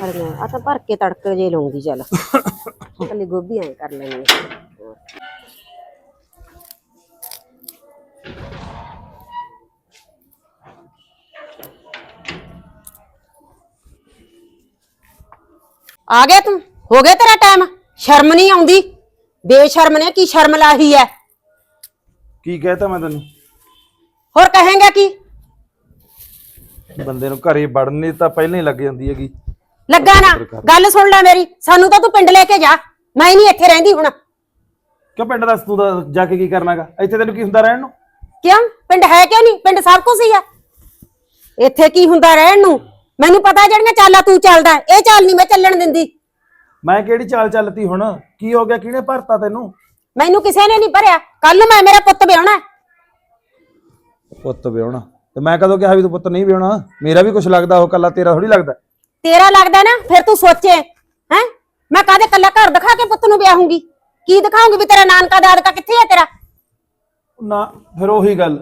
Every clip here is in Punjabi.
ਹਰੀਆਂ ਆ। ਤਾਂ ਭਰ ਕੇ ਤੜਕੇ ਜੇ ਲਾਉਂਗੀ ਚੱਲ। ਕੱਲੀ ਗੋਭੀ ਐ ਕਰ ਲੈਣੀ ਆ। ਗਿਆ ਤੂੰ? ਹੋ ਗਿਆ ਤੇਰਾ ਟਾਈਮ? ਸ਼ਰਮ ਨਹੀਂ ਆਉਂਦੀ? ਬੇਸ਼ਰਮ ਨੇ ਕੀ ਸ਼ਰਮ ਲਾਹੀ ਐ? ਕੀ ਕਹਿਤਾ ਮੈਂ ਤੈਨੂੰ? ਹੋਰ ਕਹੇਂਗਾ ਕੀ? ਬੰਦੇ ਨੂੰ ਘਰੇ ਵੜਨੇ ਤਾਂ ਪਹਿਲਾਂ ਹੀ ਲੱਗ ਜਾਂਦੀ ਹੈਗੀ। ਲੱਗਾ ਨਾ। ਗੱਲ ਸੁਣ ਲੈ ਮੇਰੀ ਸਾਨੂੰ ਤਾਂ ਤੂੰ ਪਿੰਡ ਲੈ ਕੇ ਜਾ। ਮੈਂ ਨਹੀਂ ਇੱਥੇ ਰਹਿੰਦੀ ਹੁਣ। ਕਿਉਂ ਪਿੰਡ ਦੱਸ ਤੂੰ ਤਾਂ ਜਾ ਕੇ ਕੀ ਕਰਨਾਗਾ? ਇੱਥੇ ਤੈਨੂੰ ਕੀ ਹੁੰਦਾ ਰਹਿਣ ਨੂੰ? ਕਿਉਂ? ਪਿੰਡ ਹੈ ਕਿਉਂ ਨਹੀਂ? ਪਿੰਡ ਸਭ ਕੁਝ ਹੀ ਆ। ਇੱਥੇ ਕੀ ਹੁੰਦਾ ਰਹਿਣ ਨੂੰ? ਮੈਨੂੰ ਪਤਾ ਜਿਹੜੀਆਂ ਚਾਲਾਂ ਤੂੰ ਚੱਲਦਾ ਇਹ ਚਾਲ ਨਹੀਂ ਮੈਂ ਚੱਲਣ ਦਿੰਦੀ। ਮੈਂ ਕਿਹੜੀ ਚਾਲ ਚੱਲਤੀ ਹੁਣ? ਕੀ ਹੋ ਗਿਆ? ਕਿਹਨੇ ਭਰਤਾ ਤੈਨੂੰ? ਮੈਨੂੰ ਕਿਸੇ ਨੇ ਨਹੀਂ ਭਰਿਆ। ਕੱਲ ਮੈਂ ਮੇਰਾ ਪੁੱਤ ਵਿਆਹਣਾ। ਪੁੱਤ ਵਿਆਹਣਾ? ਤੇ ਮੈਂ ਕਦੋਂ ਕਿਹਾ ਵੀ ਤੂੰ ਪੁੱਤ ਨਹੀਂ ਵਿਆਹਣਾ? ਮੇਰਾ ਵੀ ਕੁਝ ਲੱਗਦਾ ਉਹ ਕੱਲਾ ਤੇਰਾ ਥੋੜੀ ਲੱਗਦਾ। ਤੇਰਾ ਲੱਗਦਾ ਨਾ ਫਿਰ ਤੂੰ ਸੋਚੇ ਹੈ? ਮੈਂ ਕਾਹਦੇ ਕੱਲਾ ਘਰ ਦਿਖਾ ਕੇ ਪੁੱਤ ਨੂੰ ਵਿਆਹੂੰਗੀ? ਕੀ ਦਿਖਾਉਂਗੀ ਵੀ ਤੇਰਾ ਨਾਨਕਾ ਦਾਦਕਾ ਕਿੱਥੇ ਹੈ ਤੇਰਾ? ਨਾ ਫਿਰ ਉਹੀ ਗੱਲ।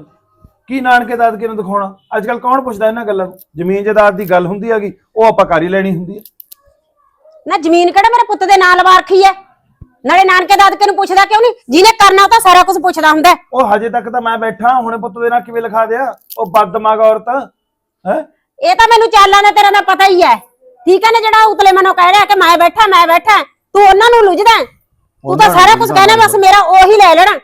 ਕੀ ਨਾਨਕੇ ਦਾਦਕੇ ਨੂੰ ਦਿਖਾਉਣਾ? ਅੱਜ ਕੱਲ ਕੌਣ ਪੁੱਛਦਾ ਇਹਨਾਂ ਗੱਲਾਂ ਨੂੰ? ਜ਼ਮੀਨ ਜਾਇਦਾਦ ਦੀ ਗੱਲ ਹੁੰਦੀ ਹੈਗੀ ਉਹ ਆਪਾਂ ਕਰ ਹੀ ਲੈਣੀ ਹੁੰਦੀ ਹੈ। ਨਾ ਜ਼ਮੀਨ ਕਿਹੜਾ ਮੇਰੇ ਪੁੱਤ ਦੇ ਨਾਂ ਲਵਾ ਰੱਖੀ ਹੈ? ਨਾਲੇ ਨਾਨਕੇ ਦਾਦਕੇ ਨੂੰ ਪੁੱਛਦਾ ਕਿਉਂ ਨਹੀਂ? ਜਿਹਨੇ ਕਰਨਾ ਉਹ ਤਾਂ ਸਾਰਾ ਕੁਝ ਪੁੱਛਦਾ ਹੁੰਦਾ ਹੈ। ਉਹ ਹਜੇ ਤੱਕ ਤਾਂ ਮੈਂ ਬੈਠਾ ਹੁਣੇ ਪੁੱਤ ਦੇ ਨਾਲ ਕਿਵੇਂ ਲਿਖਾ ਦਿਆ? ਉਹ ਬਦਦਮਾਗ ਔਰਤ ਹੈ? ਇਹ ਤਾਂ ਮੈਨੂੰ ਚਾਲਾਂ ਦਾ ਤੇਰਾ ਦਾ ਪਤਾ ਹੀ ਹੈ। ਠੀਕ ਹੈ ਨਾ ਜਿਹੜਾ ਉਤਲੇ ਮਨੋਂ ਕਹਿ ਰਿਹਾ ਕਿ ਮੈਂ ਬੈਠਾ ਮੈਂ ਬੈਠਾ ਤੂੰ ਉਹਨਾਂ ਨੂੰ ਲੁੱਝਦਾ। ਤੂੰ ਤਾਂ ਸਾਰਾ ਕੁਝ ਕਹਿਣਾ ਬਸ ਮੇਰਾ ਉਹੀ ਲੈ ਲੈਣਾ।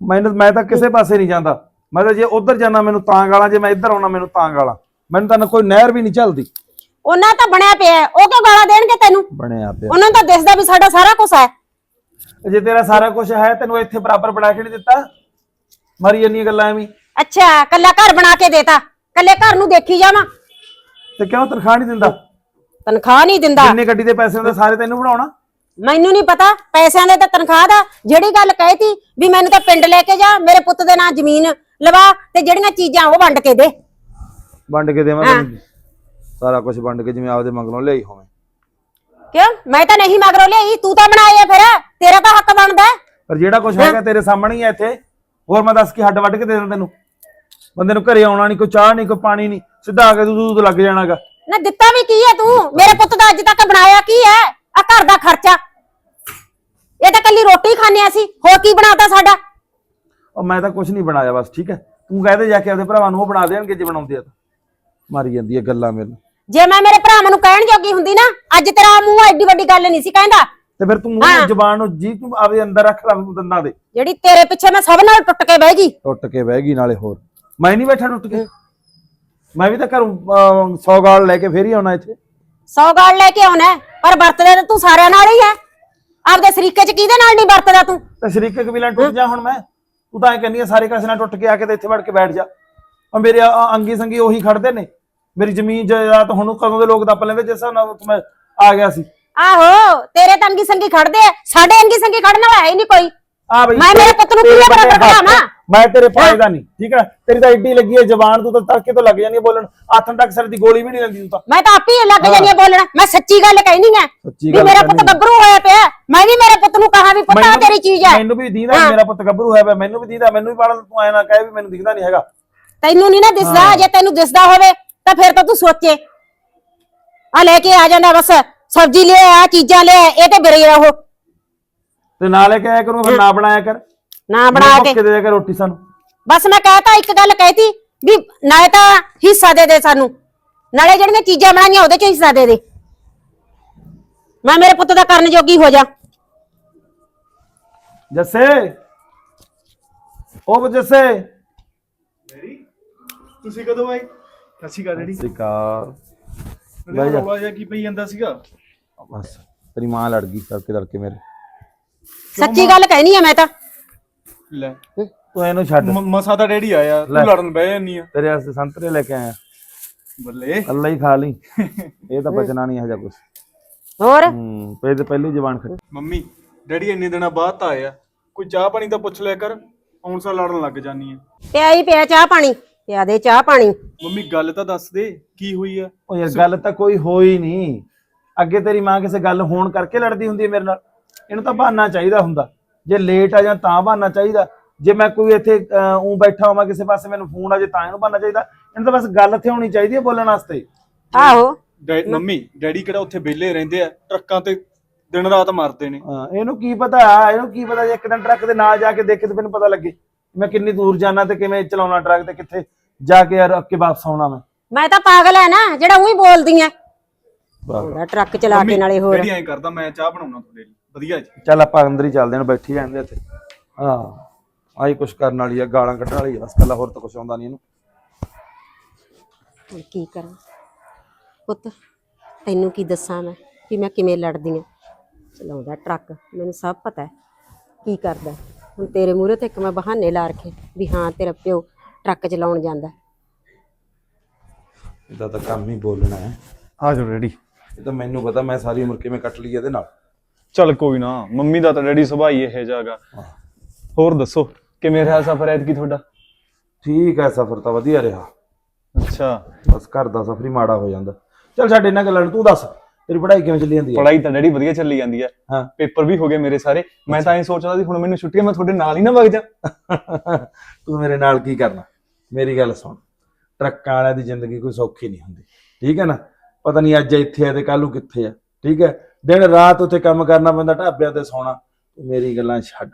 ਮੈਨੂੰ ਮੈਂ ਤਾਂ ਕਿਸੇ ਪਾਸੇ ਨਹੀਂ ਜਾਂਦਾ। ਮੈਂ ਤਾਂ ਜੇ ਉਧਰ ਜਾਣਾ ਮੈਨੂੰ ਤਾਂ ਗਾਲਾਂ ਜੇ ਮੈਂ ਇੱਧਰ ਆਉਣਾ ਮੈਨੂੰ ਤਾਂ ਗਾਲਾਂ ਮੈਨੂੰ ਤਾਂ ਕੋਈ ਨਹਿਰ ਵੀ ਨਹੀਂ ਚੱਲਦੀ। ਉਹਨਾਂ ਤਾਂ ਬਣਿਆ ਪਿਆ। ਉਹ ਕਿਉਂ ਗਾਲਾਂ ਦੇਣਗੇ ਤੈਨੂੰ? ਬਣਿਆ ਪਿਆ। ਉਹਨਾਂ ਨੂੰ ਤਾਂ ਦਿਸਦਾ ਵੀ ਸਾਡਾ ਸਾਰਾ ਕੁਝ ਹੈ। ਜੇ ਤੇਰਾ ਸਾਰਾ ਕੁਝ ਹੈ ਤੈਨੂੰ ਇੱਥੇ ਬਰਾਬਰ ਬਣਾ ਕੇ ਨਹੀਂ ਦਿੱਤਾ? ਮਾਰੀ ਜੰਨੀਆਂ ਗੱਲਾਂ ਐਵੇਂ। ਅੱਛਾ ਕੱਲਾ ਘਰ ਬਣਾ ਕੇ ਦੇਤਾ। ਕੱਲੇ ਘਰ ਨੂੰ ਦੇਖੀ ਜਾਵਾਂ। ਤੇ ਕਿਉਂ ਤਨਖਾਹ ਨਹੀਂ ਦਿੰਦਾ? ਤਨਖਾਹ ਨਹੀਂ ਦਿੰਦਾ। ਜਿੰਨੇ ਗੱਡੀ ਦੇ ਪੈਸੇ ਹੁੰਦੇ ਸਾਰੇ ਤੈਨੂੰ ਬਣਾਉਣਾ ਮੈਨੂੰ ਨਹੀਂ ਪਤਾ ਪੈਸਿਆਂ ਦੇ ਤਾਂ ਤਨਖਾਹ ਦਾ। ਜਿਹੜੀ ਗੱਲ ਕਹਿਤੀ ਵੀ ਮੈਨੂੰ ਤਾਂ ਪਿੰਡ ਲੈ ਕੇ ਜਾ ਮੇਰੇ ਪੁੱਤ ਦੇ ਨਾਂ ਜ਼ਮੀਨ ਲਵਾ ਤੇ ਜਿਹੜੀਆਂ ਚੀਜ਼ਾਂ ਉਹ ਵੰਡ ਕੇ ਦੇ। ਵੰਡ ਕੇ ਦੇਵਾਂ ਤੈਨੂੰ। ਸਾਰਾ ਕੁਝ ਵੰਡ ਕੇ ਜਿਵੇਂ ਆਪਦੇ ਮੰਗਲੋਂ ਲਿਆਈ ਹੋਵੇਂ। ਕਿਉਂ? ਮੈਂ ਤਾਂ ਨਹੀਂ ਮਗਰੋਂ ਲਈ ਤੂੰ ਤਾਂ ਬਣਾਇਆ ਫਿਰ। ਤੇਰਾ ਤਾਂ ਹੱਕ ਬਣਦਾ। ਪਰ ਜਿਹੜਾ ਕੁਝ ਹੈਗਾ ਤੇਰੇ ਸਾਹਮਣੇ ਹੀ ਹੈ ਇੱਥੇ। ਹੋਰ ਮੈਂ ਦੱਸ ਕੀ ਹੱਡ ਵੱਢ ਕੇ ਦੇ ਦਾਂ ਤੈਨੂੰ। ਬੰਦੇ ਨੂੰ ਘਰੇ ਆਉਣਾ ਨਹੀਂ ਕੋਈ ਚਾਹ ਨਹੀਂ ਕੋਈ ਪਾਣੀ ਨਹੀਂ। ਸਿੱਧਾ ਆ ਕੇ ਤੂੰ ਦੁੱਧ ਲੱਗ ਜਾਣਾਗਾ। ਨਾ ਦਿੱਤਾ ਵੀ ਕੀ ਹੈ ਤੂੰ? ਮੇਰੇ ਪੁੱਤ ਦਾ ਅੱਜ ਤੱਕ ਬਣਾਇਆ ਕੀ ਹੈ ਆ ਘਰ ਦਾ ਖਰਚਾ। ਇਹ ਤਾਂ ਕੱਲੀ ਰੋਟੀ ਖਾਣੇ ਸੀ ਹੋਰ ਕੀ ਬਣਾਤਾ ਸਾਡਾ? ਉਹ ਮੈਂ ਤਾਂ ਕੁਝ ਨਹੀਂ ਬਣਾਇਆ ਬਸ ਠੀਕ ਹੈ? ਤੂੰ ਕਹਿ ਦੇ ਜਾ ਕੇ ਆਪਦੇ ਭਰਾਵਾਂ ਨੂੰ ਉਹ ਬਣਾ ਦੇਣਗੇ ਜੇ ਬਣਾਉਂਦੇ ਆ ਤਾਂ। ਮਾਰੀ ਜਾਂਦੀ ਹੈ ਗੱਲਾਂ ਮੈਨੂੰ ਜੇ ਮੈਂ ਮੇਰੇ ਭਰਾਵਾਂ ਨੂੰ ਕਹਿਣ ਜੋਗੀ ਹੁੰਦੀ ਨਾ ਅੱਜ ਤੇਰਾ ਮੂੰਹ ਐਡੀ ਵੱਡੀ ਗੱਲ ਨਹੀਂ ਸੀ ਕਹਿੰਦਾ। ਤੇ ਫਿਰ ਤੂੰ ਮੂੰਹ ਜ਼ਬਾਨ ਨੂੰ ਜੀ ਤੂੰ ਆਪਦੇ ਅੰਦਰ ਰੱਖ ਲੈ ਦੰਦਾਂ ਦੇ। ਜਿਹੜੀ ਤੇਰੇ ਪਿੱਛੇ ਮੈਂ ਸਭ ਨਾਲ ਟੁੱਟ ਕੇ ਬਹਿ ਗਈ। ਟੁੱਟ ਕੇ ਬਹਿ ਗਈ ਨਾਲੇ ਹੋਰ। ਮੈਂ ਨਹੀਂ ਬੈਠਾ ਟੁੱਟ ਕੇ। ਮੈਂ ਵੀ ਤਾਂ ਘਰੋਂ 100 ਗਾਲ ਲੈ ਕੇ ਫੇਰ ਹੀ ਆਉਣਾ ਇੱਥੇ। ਸੌ ਗਾਲ ਲੈ ਕੇ ਆਉਣਾ ਹੈ, ਪਰ ਵਰਤਦੇ ਤਾਂ ਤੂੰ ਸਾਰਿਆਂ ਨਾਲ ਹੀ ਹੈ। ਆਪਦੇ ਸਰੀਕੇ ਚ ਕਿਹਦੇ ਨਾਲ ਨਹੀਂ ਵਰਤਦਾ ਤੂੰ? ਤੇ ਸ਼ਰੀਕੇ ਕਬੀਲਾ ਟੁੱਟ ਜਾ ਹੁਣ ਮੈਂ। ਤੂੰ ਤਾਂ ਐ ਕਹਿੰਦੀ ਆ ਸਾਰੇ ਕਾਸੇ ਨਾਲ ਟੁੱਟ ਕੇ ਆ ਕੇ ਤੇ ਇੱਥੇ ਵੜ ਕੇ ਬੈਠ ਜਾ। ਆ ਮੇਰੇ ਆ- ਆ ਅੰਗੀ ਸੰਗੀ ਉਹੀ ਖੜਦੇ ਨੇ। ਮੇਰੀ ਜ਼ਮੀਨ ਜਾਇਦਾਦ ਹੁਣ ਕਦੋਂ ਦੇ ਲੋਕ ਦੱਪ ਲੈਂਦੇ ਜਿਸ ਹਿਸਾਬ ਨਾਲ ਮੈਂ ਆ ਗਿਆ ਸੀ। ਆਹੋ ਤੇਰੇ ਤਾਂ ਅੰਗੀ ਸੰਗੀ ਖੜਦੇ ਆ। ਸਾਡੇ ਅੰਗੀ ਸੰਗੀ ਖੜਨ ਵਾਲਾ ਹੈ ਹੀ ਨਹੀਂ ਕੋਈ। ਆ ਬਈ ਮੈਂ ਮੇਰੇ ਪੁੱਤ ਨੂੰ ਤੇਰੇ ਕਿਵੇਂ ਬਰਾਬਰ ਬੰਦੇ ਹੱਥ-? ਮੈਂ ਤੇਰੇ ਪਾਏ ਦਾ ਨਹੀਂ ਠੀਕ ਹੈ? ਤੇਰੀ ਤਾਂ ਏਡੀ ਲੱਗੀ ਹੈ ਜ਼ਬਾਨ ਤੂੰ ਤਾਂ ਤੜਕੇ ਤੋਂ ਲੱਗ ਜਾਂਦੀ ਹੈ ਬੋਲਣ। ਆਥਣ ਤੱਕ ਸਿਰ ਦੀ ਗੋਲੀ ਵੀ ਨਹੀਂ ਲੈਂਦੀ ਤੂੰ ਤਾਂ। ਮੈਂ ਤਾਂ ਆਪੇ ਹੀ ਲੱਗ ਜਾਨੀ ਆ ਬੋਲਣਾ। ਮੈਂ ਸੱਚੀ ਗੱਲ ਆ ਸੱਚੀ ਵੀ ਗੱਲ ਮੇਰਾ ਪੁੱਤ ਕਹਿਨੀ ਆ। ਗੱਭਰੂ ਹੋਇਆ ਪਿਆ। ਮੈਂ ਵੀ ਮੇਰੇ ਪੁੱਤ ਨੂੰ ਕਹਾ ਵੀ ਪੁੱਤ ਤੇਰੀ ਚੀਜ਼ ਹੈ। ਮੈਨੂੰ ਵੀ ਦੀਦਾ ਮੇਰਾ ਪੁੱਤ ਗੱਭਰੂ ਹੋਇਆ ਪਿਆ। ਮੈਨੂੰ ਵੀ ਦੀਦਾ ਮੈਨੂੰ ਵੀ ਪੜਨ ਤੂੰ ਐ ਨਾ ਕਹੇ ਵੀ ਮੈਨੂੰ ਦਿਖਦਾ ਨਹੀਂ ਹੈਗਾ। ਤੈਨੂੰ ਨਹੀਂ ਨਾ ਦਿਸਦਾ ਜੇ ਤੈਨੂੰ ਦਿਸਦਾ ਹੋਵੇ ਤਾਂ ਫਿਰ ਤਾਂ ਤੂੰ ਸੋਚੇ। ਆ ਲੈ ਕੇ ਆ ਜਾਂਦਾ ਬਸ। ਸਬਜ਼ੀ ਲੈ ਆ ਚੀਜ਼ਾਂ ਲੈ ਇਹ ਤੇ ਬਿਰੇ ਰਹੋ ਤੇ ਨਾਲੇ ਕਹਿਆ ਕਰੂੰ ਫਿਰ ਨਾ ਬਣਾਇਆ ਕਰ। ਨਾ ਬਣਾ ਕੇ। ਕੇ ਦੇ ਦਿਆ ਕਰ ਰੋਟੀ ਸਾਨੂੰ। ਬਸ ਮੈਂ ਕਹਤਾ ਇੱਕ ਗੱਲ ਕਹਿਤੀ ਵੀ ਨਾਲੇ ਤਾਂ ਹਿੱਸਾ ਦੇ ਦੇ ਸਾਨੂੰ। ਨਾਲੇ ਜਿਹੜੀਆਂ ਚੀਜ਼ਾਂ ਬਣਾਈਆਂ ਉਹਦੇ ਚ ਹਿੱਸਾ ਦੇ ਦੇ। ਮੈਂ ਮੇਰੇ ਪੁੱਤ ਦਾ ਕਰਨ ਜੋਗੀ ਹੋ ਜਾ। ਜੱਸੇ। ਉਹ ਜੱਸੇ। ਤੁਸੀਂ ਕਦੋਂ ਆਏ? ਸਤਿ ਸ਼੍ਰੀ ਅਕਾਲ ਡੈਡੀ। ਸਿਕਾਰ ਰੌਲਾ ਜਿਹਾ ਕੀ ਪਈ ਜਾਂਦਾ ਸੀਗਾ? ਬਸ ਤੇਰੀ ਮਾਂ ਲੜ ਗਈ ਤੜਕੇ ਤੜਕੇ ਮੇਰੇ। ਸੱਚੀ ਗੱਲ ਕਹਿਣੀ ਆ ਮੈਂ ਤਾਂ। ਲੈ। ਤੂੰ ਇਹਨੂੰ ਛੱਡ। ਮ- ਮਸਾ ਦਾ ਡੈਡੀ ਆਇਆ ਲੈ। ਤੂੰ ਲੜਨ ਬਹਿ ਜਾਨੀ ਆ। ਤੇਰੇ ਵਾਸਤੇ ਸੰਤਰੇ ਲੈ ਕੇ ਆਇਆ। ਬੱਲੇ। ਅੱਲਾ ਹੀ ਖਾ ਲਈ। ਇਹ ਤਾਂ ਬਚਣਾ ਨਹੀਂ ਹਜਾ ਕੁਝ ਹੋਰ? ਹੂੰ ਪਹਿਲੇ ਤੇ ਪਹਿਲੀ ਜ਼ਬਾਨ ਖੱਟੀ। ਮੰਮੀ ਡੈਡੀ ਇੰਨੇ ਦਿਨਾਂ ਬਾਅਦ ਤਾਂ ਆਇਆ। ਕੋਈ ਚਾਹ ਪਾਣੀ ਤਾਂ ਪੁੱਛ ਲਿਆ ਕਰ ਹੁਣ ਸਾ ਲੜਨ ਲੱਗ ਜਾਨੀ ਆ। ਪਿਆ ਹੀ ਪਿਆ ਚਾਹ ਪਾਣੀ ਪਿਆ ਦੇ ਚਾਹ ਪਾਣੀ। ਮੰਮੀ ਗੱਲ ਤਾਂ ਦੱਸ ਦੇ ਕੀ ਹੋਈ ਆ? ਉਹ ਯਾਰ ਗੱਲ ਤਾਂ ਕੋਈ ਹੋਈ ਨਹੀਂ। ਅੱਗੇ ਤੇਰੀ ਮਾਂ ਕਿਸੇ ਗੱਲ ਹੋਣ ਕਰਕੇ ਲੜਦੀ ਹੁੰਦੀ ਹੈ ਮੇਰੇ ਨਾਲ। ਇਹਨੂੰ ਤਾਂ ਬਹਾਨਾ ਚਾਹੀਦਾ ਹੁੰਦਾ। ਜੇ ਲੇਟ ਆ ਜਾਂ ਤਾਂ ਬਹਾਨਾ ਚਾਹੀਦਾ। ਜੇ ਮੈਂ ਕੋਈ ਇੱਥੇ ਉਂ ਬੈਠਾ ਹੋਵਾਂ ਕਿਸੇ ਪਾਸੇ ਮੈਨੂੰ ਫੋਨ ਆ ਜੇ ਤਾਂ ਇਹਨੂੰ ਬਹਾਨਾ ਚਾਹੀਦਾ। ਇਹਨੂੰ ਤਾਂ ਬਸ ਗੱਲ ਇੱਥੇ ਹੋਣੀ ਚਾਹੀਦੀ ਹੈ ਬੋਲਣ ਵਾਸਤੇ। ਆਹੋ। ਡੈ- ਮੰਮੀ ਡੈਡੀ ਕਿਹੜਾ ਉੱਥੇ ਵਿਹਲੇ ਰਹਿੰਦੇ ਆ ਟਰੱਕਾਂ ਤੇ ਦਿਨ ਰਾਤ ਮਾਰਦੇ ਨੇ। ਹਾਂ ਇਹਨੂੰ ਕੀ ਪਤਾ ਇਹਨੂੰ ਕੀ ਪਤਾ ਜੇ ਇੱਕ ਦਿਨ ਟਰੱਕ ਦੇ ਨਾਲ ਜਾ ਕੇ ਦੇਖੇ ਤੇ ਮੈਨੂੰ ਪਤਾ ਲੱਗੇ ਮੈਂ ਕਿੰਨੀ ਦੂਰ ਜਾਣਾ ਤੇ ਕਿਵੇਂ ਚਲਾਉਣਾ ਟਰੱਕ ਤੇ ਕਿੱਥੇ ਜਾ ਕੇ ਯਾਰ ਅੱਕੇ ਵਾਪਸ ਆਉਣਾ ਮੈਂ। ਮੈਂ ਤਾਂ ਪਾਗਲ ਐ ਨਾ ਜਿਹੜਾ ਉਹੀ ਬੋਲਦੀ ਐ ਟਰੱਕ ਚਲਾ ਕੇ ਨਾਲੇ ਹੋਰ। ਡੈਡੀ ਐਂ ਕਰਦਾ ਮੈਂ ਚਾਹ ਬਣਾਉਣਾ ਤੁਹਾਡੇ ਲਈ। ਵਧੀਆ ਜੀ। ਚੱਲ ਆਪਾਂ ਅੰਦਰ ਹੀ ਚੱਲਦੇ ਹਾਂ ਬੈਠੀ ਰਹਿੰਦੇ ਇੱਥੇ। ਹਾਂ ਆਹੀ ਕੁਛ ਕਰਨ ਵਾਲੀ ਆ ਗਾਲਾਂ ਕੱਢਣ ਵਾਲੀ ਆ ਬਸ ਕੱਲਾ ਹੋਰ ਤਾਂ ਕੁਛ ਆਉਂਦਾ ਨਹੀਂ ਇਹਨੂੰ। ਹੁਣ ਕੀ ਕਰਾਂ? ਪੁੱਤ ਤੈਨੂੰ ਕੀ ਦੱਸਾਂ ਮੈਂ ਕਿ ਮੈਂ ਕਿਵੇਂ ਲੜਦੀ ਆ ਚਲਾਉਂਦਾ ਟਰੱਕ ਮੈਨੂੰ ਸਭ ਪਤਾ ਹੈ ਕੀ ਕਰਦਾ ਹੁਣ ਤੇਰੇ ਮੂਹਰੇ ਤੇ ਇੱਕ ਮੈਂ ਬਹਾਨੇ ਲਾ ਰੱਖੇ ਵੀ ਹਾਂ ਤੇਰਾ ਪਿਓ ਟਰੱਕ ਚਲਾਉਣ ਜਾਂਦਾ ਇਹਦਾ ਤਾਂ ਕੰਮ ਹੀ ਬੋਲਣਾ ਹੈ। ਆ ਜਾਓ ਡੈਡੀ ਇਹ ਤਾਂ ਮੈਨੂੰ ਪਤਾ ਮੈਂ ਸਾਰੀ ਉਮਰ ਕਿਵੇਂ ਕੱਟ ਲਈ ਇਹਦੇ ਨਾਲ। ਚੱਲ ਕੋਈ ਨਾ ਮੰਮੀ ਦਾ ਤਾਂ ਡੈਡੀ ਸੁਭਾਅ ਹੀ ਇਹ ਜਾਗਾ ਹੋਰ ਦੱਸੋ ਕਿਵੇਂ ਰਿਹਾ ਸਫ਼ਰ ਐਤਕੀ ਤੁਹਾਡਾ? ਠੀਕ ਹੈ ਸਫ਼ਰ ਤਾਂ ਵਧੀਆ ਰਿਹਾ। ਅੱਛਾ। ਬਸ ਘਰ ਦਾ ਸਫ਼ਰ ਹੀ ਮਾੜਾ ਹੋ ਜਾਂਦਾ। ਚੱਲ ਛੱਡ ਇਹਨਾਂ ਗੱਲਾਂ ਨੂੰ ਤੂੰ ਦੱਸ ਤੇਰੀ ਪੜ੍ਹਾਈ ਕਿਵੇਂ ਚੱਲੀ ਜਾਂਦੀ ਹੈ? ਪੜਾਈ ਤਾਂ ਡੈਡੀ ਵਧੀਆ ਚੱਲੀ ਜਾਂਦੀ ਹੈ। ਹਾਂ। ਪੇਪਰ ਵੀ ਹੋ ਗਏ ਮੇਰੇ ਸਾਰੇ। ਮੈਂ ਤਾਂ ਐਂ ਸੋਚਦਾ ਸੀ ਹੁਣ ਮੈਨੂੰ ਛੁੱਟੀਆਂ ਮੈਂ ਤੁਹਾਡੇ ਨਾਲ ਹੀ ਨਾ ਵਗ ਜਾ। ਤੂੰ ਮੇਰੇ ਨਾਲ ਕੀ ਕਰਨਾ? ਮੇਰੀ ਗੱਲ ਸੁਣ। ਟਰੱਕਾਂ ਵਾਲਿਆਂ ਦੀ ਜ਼ਿੰਦਗੀ ਕੋਈ ਸੌਖੀ ਨਹੀਂ ਹੁੰਦੀ। ਠੀਕ ਹੈ ਨਾ? ਪਤਾ ਨਹੀਂ ਅੱਜ ਇੱਥੇ ਆ ਤੇ ਕੱਲ ਨੂੰ ਕਿੱਥੇ ਆ। ਠੀਕ ਹੈ? ਦਿਨ ਰਾਤ ਉੱਥੇ ਕੰਮ ਕਰਨਾ ਪੈਂਦਾ ਢਾਬਿਆਂ ਤੇ ਸੌਣਾ। ਮੇਰੀ ਗੱਲਾਂ ਛੱਡ।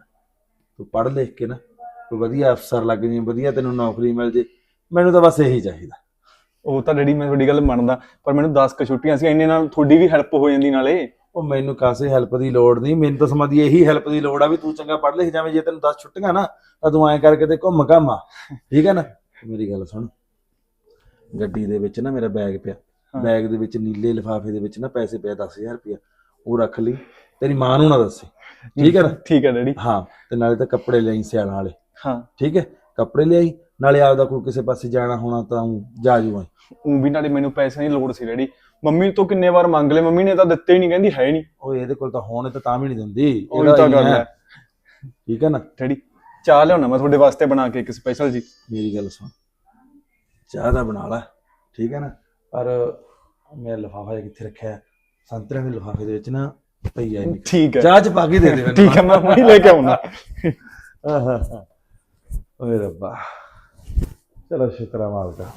ਤੂੰ ਪੜ੍ਹ ਲਿਖ ਕੇ ਨਾ ਕੋਈ ਵਧੀਆ ਅਫਸਰ ਲੱਗ ਜੀ ਵਧੀਆ ਤੈਨੂੰ ਨੌਕਰੀ ਮਿਲ ਜੇ ਮੈਨੂੰ ਤਾਂ ਬਸ ਇਹੀ ਚਾਹੀਦਾ। ਉਹ ਤਾਂ ਡੈਡੀ ਮੈਂ ਤੁਹਾਡੀ ਗੱਲ ਮੰਨਦਾ ਪਰ ਮੈਨੂੰ 10 ਕ ਛੁੱਟੀਆਂ ਸੀ ਇੰਨੇ ਨਾਲ ਤੁਹਾਡੀ ਵੀ ਹੈਲਪ ਹੋ ਜਾਂਦੀ ਨਾਲੇ। ਉਹ ਮੈਨੂੰ ਕਾਸੇ ਹੈਲਪ ਦੀ ਲੋੜ ਨਹੀਂ ਮੈਨੂੰ ਤਾਂ ਸਮਾਂ ਦੀ ਇਹੀ ਹੈਲਪ ਦੀ ਲੋੜ ਆ ਵੀ ਤੂੰ ਚੰਗਾ ਪੜ੍ਹ ਲਿਖ ਜਾਵੇਂ ਜੇ ਤੈਨੂੰ 10 ਛੁੱਟੀਆਂ ਨਾ ਤਾਂ ਤੂੰ ਐਂ ਕਰਕੇ ਤੇ ਘੁੰਮ ਘਾਮ। ਆ ਠੀਕ ਹੈ ਨਾ? ਮੇਰੀ ਗੱਲ ਸੁਣ। ਗੱਡੀ ਦੇ ਵਿੱਚ ਨਾ ਮੇਰਾ ਬੈਗ ਪਿਆ। ਬੈਗ ਦੇ ਵਿੱਚ ਨੀਲੇ ਲਿਫਾਫੇ ਦੇ ਵਿੱਚ ਨਾ ਪੈਸੇ ਪਿਆ 10000 ਰੁਪਇਆ। ਉਹ ਰੱਖ ਲਈ ਤੇਰੀ ਮਾਂ ਨੂੰ ਨਾ ਦੱਸੇ। ਠੀਕ ਹੈ ਨਾ? ਠੀਕ ਹੈ ਡੈਡੀ। ਹਾਂ ਤੇ ਨਾਲੇ ਤਾਂ ਕੱਪੜੇ ਲਿਆਈ ਸਿਆਲਾਂ ਵਾਲੇ। ਹਾਂ। ਠੀਕ ਹੈ? ਕੱਪੜੇ ਲਿਆਈ ਨਾਲੇ ਆਪਦਾ ਕੋਈ ਕਿਸੇ ਪਾਸੇ ਜਾਣਾ ਹੋਣਾ ਤਾਂ ਜਾ ਜੂ ਉਹ ਵੀ ਨਾਲੇ ਮੈਨੂੰ ਪੈਸੇ ਦੀ ਲੋੜ ਸੀ ਡੈਡੀ। ਮੰਮੀ ਤੋਂ ਕਿੰਨੇ ਵਾਰ ਮੰਗ ਲਏ ਮੰਮੀ ਨੇ ਤਾਂ ਦਿੱਤੇ ਹੀ ਨਹੀਂ ਕਹਿੰਦੀ ਹੈ ਨਹੀਂ। ਉਹ ਇਹਦੇ ਕੋਲ ਤਾਂ ਹੋਣ ਤੇ ਤਾਂ ਵੀ ਨਹੀਂ ਦਿੰਦੀ। ਉਹੀ ਤਾਂ ਗੱਲ ਹੈ। ਠੀਕ ਹੈ ਨਾ? ਡੈਡੀ ਚਾਹ ਲਿਆਉਣਾ ਮੈਂ ਤੁਹਾਡੇ ਵਾਸਤੇ ਬਣਾ ਕੇ ਇੱਕ ਸਪੈਸ਼ਲ ਜੀ। ਮੇਰੀ ਗੱਲ ਸੁਣ। ਚਾਹ ਦਾ ਬਣਾ ਲੈ। ਠੀਕ ਹੈ ਨਾ? ਪਰ ਮੇਰਾ ਲਿਫਾਫਾ ਕਿੱਥੇ ਰੱਖਿਆ? ਸੰਤਰਿਆਂ ਦੇ ਲਿਫਾਫੇ ਦੇ ਵਿੱਚ ਨਾ ਪਈ ਆ ਇੰਨੀ ਠੀਕ ਹੈ। ਚਾਹ ਚ ਪਾ ਕੇ ਦੇ ਦੇ ਮੈਨੂੰ। ਠੀਕ ਹੈ ਮੈਂ ਹੁਣੀ ਲੈ ਕੇ ਆਉਣਾ। ਓਏ ਰੱਬਾ। ਚਲੋ ਸ਼ੁਕਰ ਮਾਲਕਾ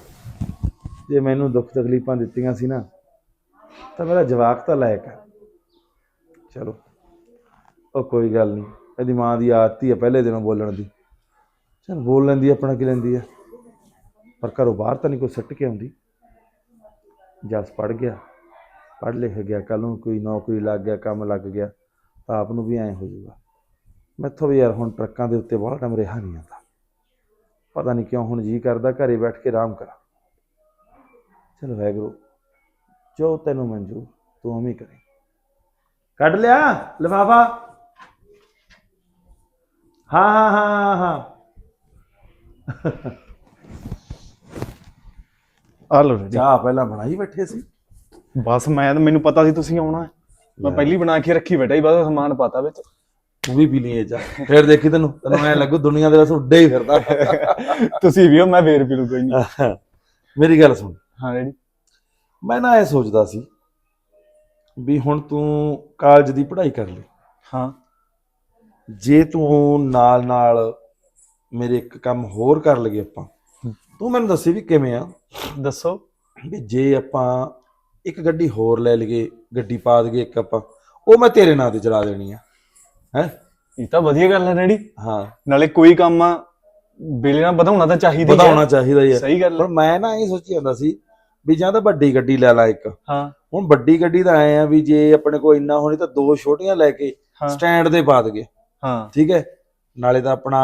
ਜੇ ਮੈਨੂੰ ਦੁੱਖ ਤਕਲੀਫਾਂ ਦਿੱਤੀਆਂ ਸੀ ਨਾ ਤਾਂ ਮੇਰਾ ਜਵਾਕ ਤਾਂ ਲਾਇਕ ਹੈ ਚਲੋ ਉਹ ਕੋਈ ਗੱਲ ਨਹੀਂ। ਇਹਦੀ ਮਾਂ ਦੀ ਆਦਤ ਹੀ ਹੈ ਪਹਿਲੇ ਦਿਨੋਂ ਬੋਲਣ ਦੀ। ਚਲ ਬੋਲ ਲੈਂਦੀ ਆਪਣਾ ਕੀ ਲੈਂਦੀ ਹੈ ਪਰ ਘਰੋਂ ਬਾਹਰ ਤਾਂ ਨਹੀਂ ਕੋਈ ਸੱਟ ਕੇ ਆਉਂਦੀ। ਜਸ ਪੜ ਗਿਆ। ਪੜ ਲਿਖ ਗਿਆ ਕੱਲ ਨੂੰ ਕੋਈ ਨੌਕਰੀ ਲੱਗ ਗਿਆ ਕੰਮ ਲੱਗ ਗਿਆ ਤਾਂ ਆਪ ਨੂੰ ਵੀ ਐਂ ਹੋ ਜਾਊਗਾ। ਮੈਥੋਂ ਵੀ ਯਾਰ ਹੁਣ ਟਰੱਕਾਂ ਦੇ ਉੱਤੇ ਬਹੁਤ ਟਾਈਮ ਰਿਹਾ ਨਹੀਂ ਆਉਂਦਾ ਪਤਾ ਨਹੀਂ ਕਿਉਂ ਹੁਣ ਜੀ ਕਰਦਾ ਘਰੇ ਬੈਠ ਕੇ ਆਰਾਮ ਕਰਾਂ। ਚਲ ਵੈਗਰੂ ਜੋ ਤੈਨੂੰ ਮਨਜ਼ੂਰ ਤੂੰ ਉਵੇਂ ਹੀ ਕਰੇ। ਕੱਢ ਲਿਆ ਲਿਫਾਫਾ। ਹਾਂ ਹਾਂ ਹਾਂ ਹਾਂ ਆ ਲਓ ਡੈਡੀ ਚਾਹ ਪਹਿਲਾਂ ਬਣਾਈ ਬੈਠੇ ਸੀ। ਬਸ ਮੈਂ ਤਾਂ ਮੈਨੂੰ ਪਤਾ ਸੀ ਤੁਸੀਂ ਆਉਣਾ ਹੈ। ਮੈਂ ਪਹਿਲੀ ਬਣਾ ਕੇ ਰੱਖੀ ਬੈਠਾ ਹੀ ਬਸ ਸਮਾਨ ਪਾਤਾ ਵਿੱਚ। ਤੂੰ ਵੀ ਪੀ ਲਈਏ ਚਾਹ ਫਿਰ ਦੇਖੀ ਤੈਨੂੰ ਤੈਨੂੰ ਐ ਲੱਗੂ ਦੁਨੀਆ ਦੇ ਬਸ ਉੱਡੇ ਹੀ ਫਿਰਦਾ। ਤੁਸੀਂ ਵੀ ਹੋ ਮੈਂ ਫੇਰ ਪੀ ਲੂ ਕੋਈ ਨਹੀਂ ਮੇਰੀ ਗੱਲ ਸੁਣ। ਹਾਂ ਡੈਡੀ। ਮੈਂ ਨਾ ਇਹ ਸੋਚਦਾ ਸੀ ਵੀ ਹੁਣ ਤੂੰ ਕਾਲਜ ਦੀ ਪੜ੍ਹਾਈ ਕਰ ਲਈ। ਹਾਂ। ਜੇ ਤੂੰ ਨਾਲ ਨਾਲ ਮੇਰੇ ਇੱਕ ਕੰਮ ਹੋਰ ਕਰ ਲਈਏ ਆਪਾਂ ਤੂੰ ਮੈਨੂੰ ਦੱਸੀ ਵੀ ਕਿਵੇਂ ਆ? ਦੱਸੋ। ਵੀ ਜੇ ਆਪਾਂ ਇੱਕ ਗੱਡੀ ਹੋਰ ਲੈ ਲਈਏ ਗੱਡੀ ਪਾ ਦਈਏ ਇੱਕ ਆਪਾਂ। ਉਹ ਮੈਂ ਤੇਰੇ ਨਾਂ ਤੇ ਚਲਾ ਦੇਣੀ ਆ। ਹੈ? ਇਹ ਤਾਂ ਵਧੀਆ ਗੱਲ ਹੈ ਡੈਡੀ ਹਾਂ। ਨਾਲੇ ਕੋਈ ਕੰਮ ਆ ਬਿੱਲ ਨਾਲ ਵਧਾਉਣਾ ਤਾਂ ਚਾਹੀਦਾ ਹੀ ਹੈ। ਵਧਾਉਣਾ ਚਾਹੀਦਾ ਹੈ ਸਹੀ ਗੱਲ ਪਰ ਮੈਂ ਨਾ ਇਹ ਸੋਚੀ ਜਾਂਦਾ ਸੀ ਵੀ ਜਾਂ ਤਾਂ ਵੱਡੀ ਗੱਡੀ ਲੈ ਲਾ ਇੱਕ। ਹਾਂ। ਹੁਣ ਵੱਡੀ ਗੱਡੀ ਤਾਂ ਆਏ ਆ ਵੀ ਜੇ ਆਪਣੇ ਕੋਲ ਇੰਨਾ ਹੋਣੀ ਤਾਂ ਦੋ ਛੋਟੀਆਂ ਲੈ ਕੇ ਹਾਂ। ਸਟੈਂਡ ਤੇ ਪਾ ਦਈਏ। ਹਾਂ। ਠੀਕ ਹੈ? ਨਾਲੇ ਤਾਂ ਆਪਣਾ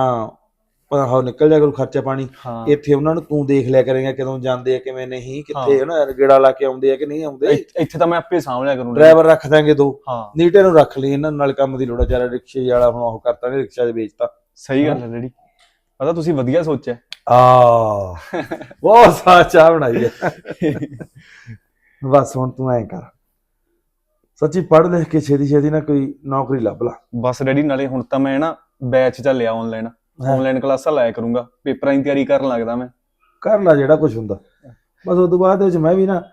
ਪਤਾ ਹੋ ਨਿਕਲ ਜਾ ਕਰੂ ਖਰਚਾ ਪਾਣੀ। ਹਾਂ। ਇੱਥੇ ਉਹਨਾਂ ਨੂੰ ਤੂੰ ਦੇਖ ਲਿਆ ਕਰੇਗਾ ਕਦੋਂ ਜਾਂਦੇ ਆ ਕਿਵੇਂ ਨਹੀਂ ਕਿੱਥੇ। ਹਨਾ ਗੇੜਾ ਲਾ ਕੇ ਆਉਂਦੇ ਆ ਕਿ ਨਹੀਂ ਆਉਂਦੇ। ਇੱਥੇ ਤਾਂ ਮੈਂ ਆਪੇ ਸਾਂਭ ਲਿਆ ਕਰੂੰ। ਡਰਾਈਵਰ ਰੱਖ ਦਾਂਗੇ ਦੋ। ਨੀਟੇ ਨੂੰ ਰੱਖ ਲਈ ਇਹਨਾਂ ਨਾਲ ਕੰਮ ਦੀ ਲੋੜ ਆ ਚਾਰਾ ਰਿਕਸ਼ੇ ਵਾਲਾ ਹੁਣ ਉਹ ਕਰਤਾ ਨੇ ਰਿਕਸ਼ਾ ਦੇ ਵੇਚਤਾ। ਸਹੀ ਗੱਲ ਹੈ। ਡੈਡੀ ਪਤਾ ਤੁਸੀਂ ਵਧੀਆ ਸੋਚਿਆ। ਆ। ਬਹੁਤ ਸਾਚਾ ਬਣਾਈ ਹੈ ਬਸ ਹੁਣ ਤੂੰ ਐਂ ਕਰ। ਸੱਚੀ ਪੜ੍ਹ ਲਿਖ ਕੇ ਛੇਤੀ ਛੇਤੀ ਨਾ ਕੋਈ ਨੌਕਰੀ ਲੱਭ ਲਾ। ਬਸ ਡੈਡੀ ਨਾਲੇ ਹੁਣ ਤਾਂ ਮੈਂ ਨਾ ਬੈਚ ਚੱਲਿਆ ਆਨਲਾਈਨ ਹਾਂ। ਆਨਲਾਈਨ ਕਲਾਸਾਂ ਲਾਇਆ ਕਰੂੰਗਾ ਪੇਪਰਾਂ ਦੀ ਤਿਆਰੀ ਕਰਨ ਲੱਗਦਾ ਮੈਂ। ਕਰ ਲੈ ਜਿਹੜਾ ਕੁਝ ਹੁੰਦਾ। ਬਸ ਉਸ ਤੋਂ ਬਾਅਦ ਵਿੱਚ ਮੈਂ ਵੀ ਨਾ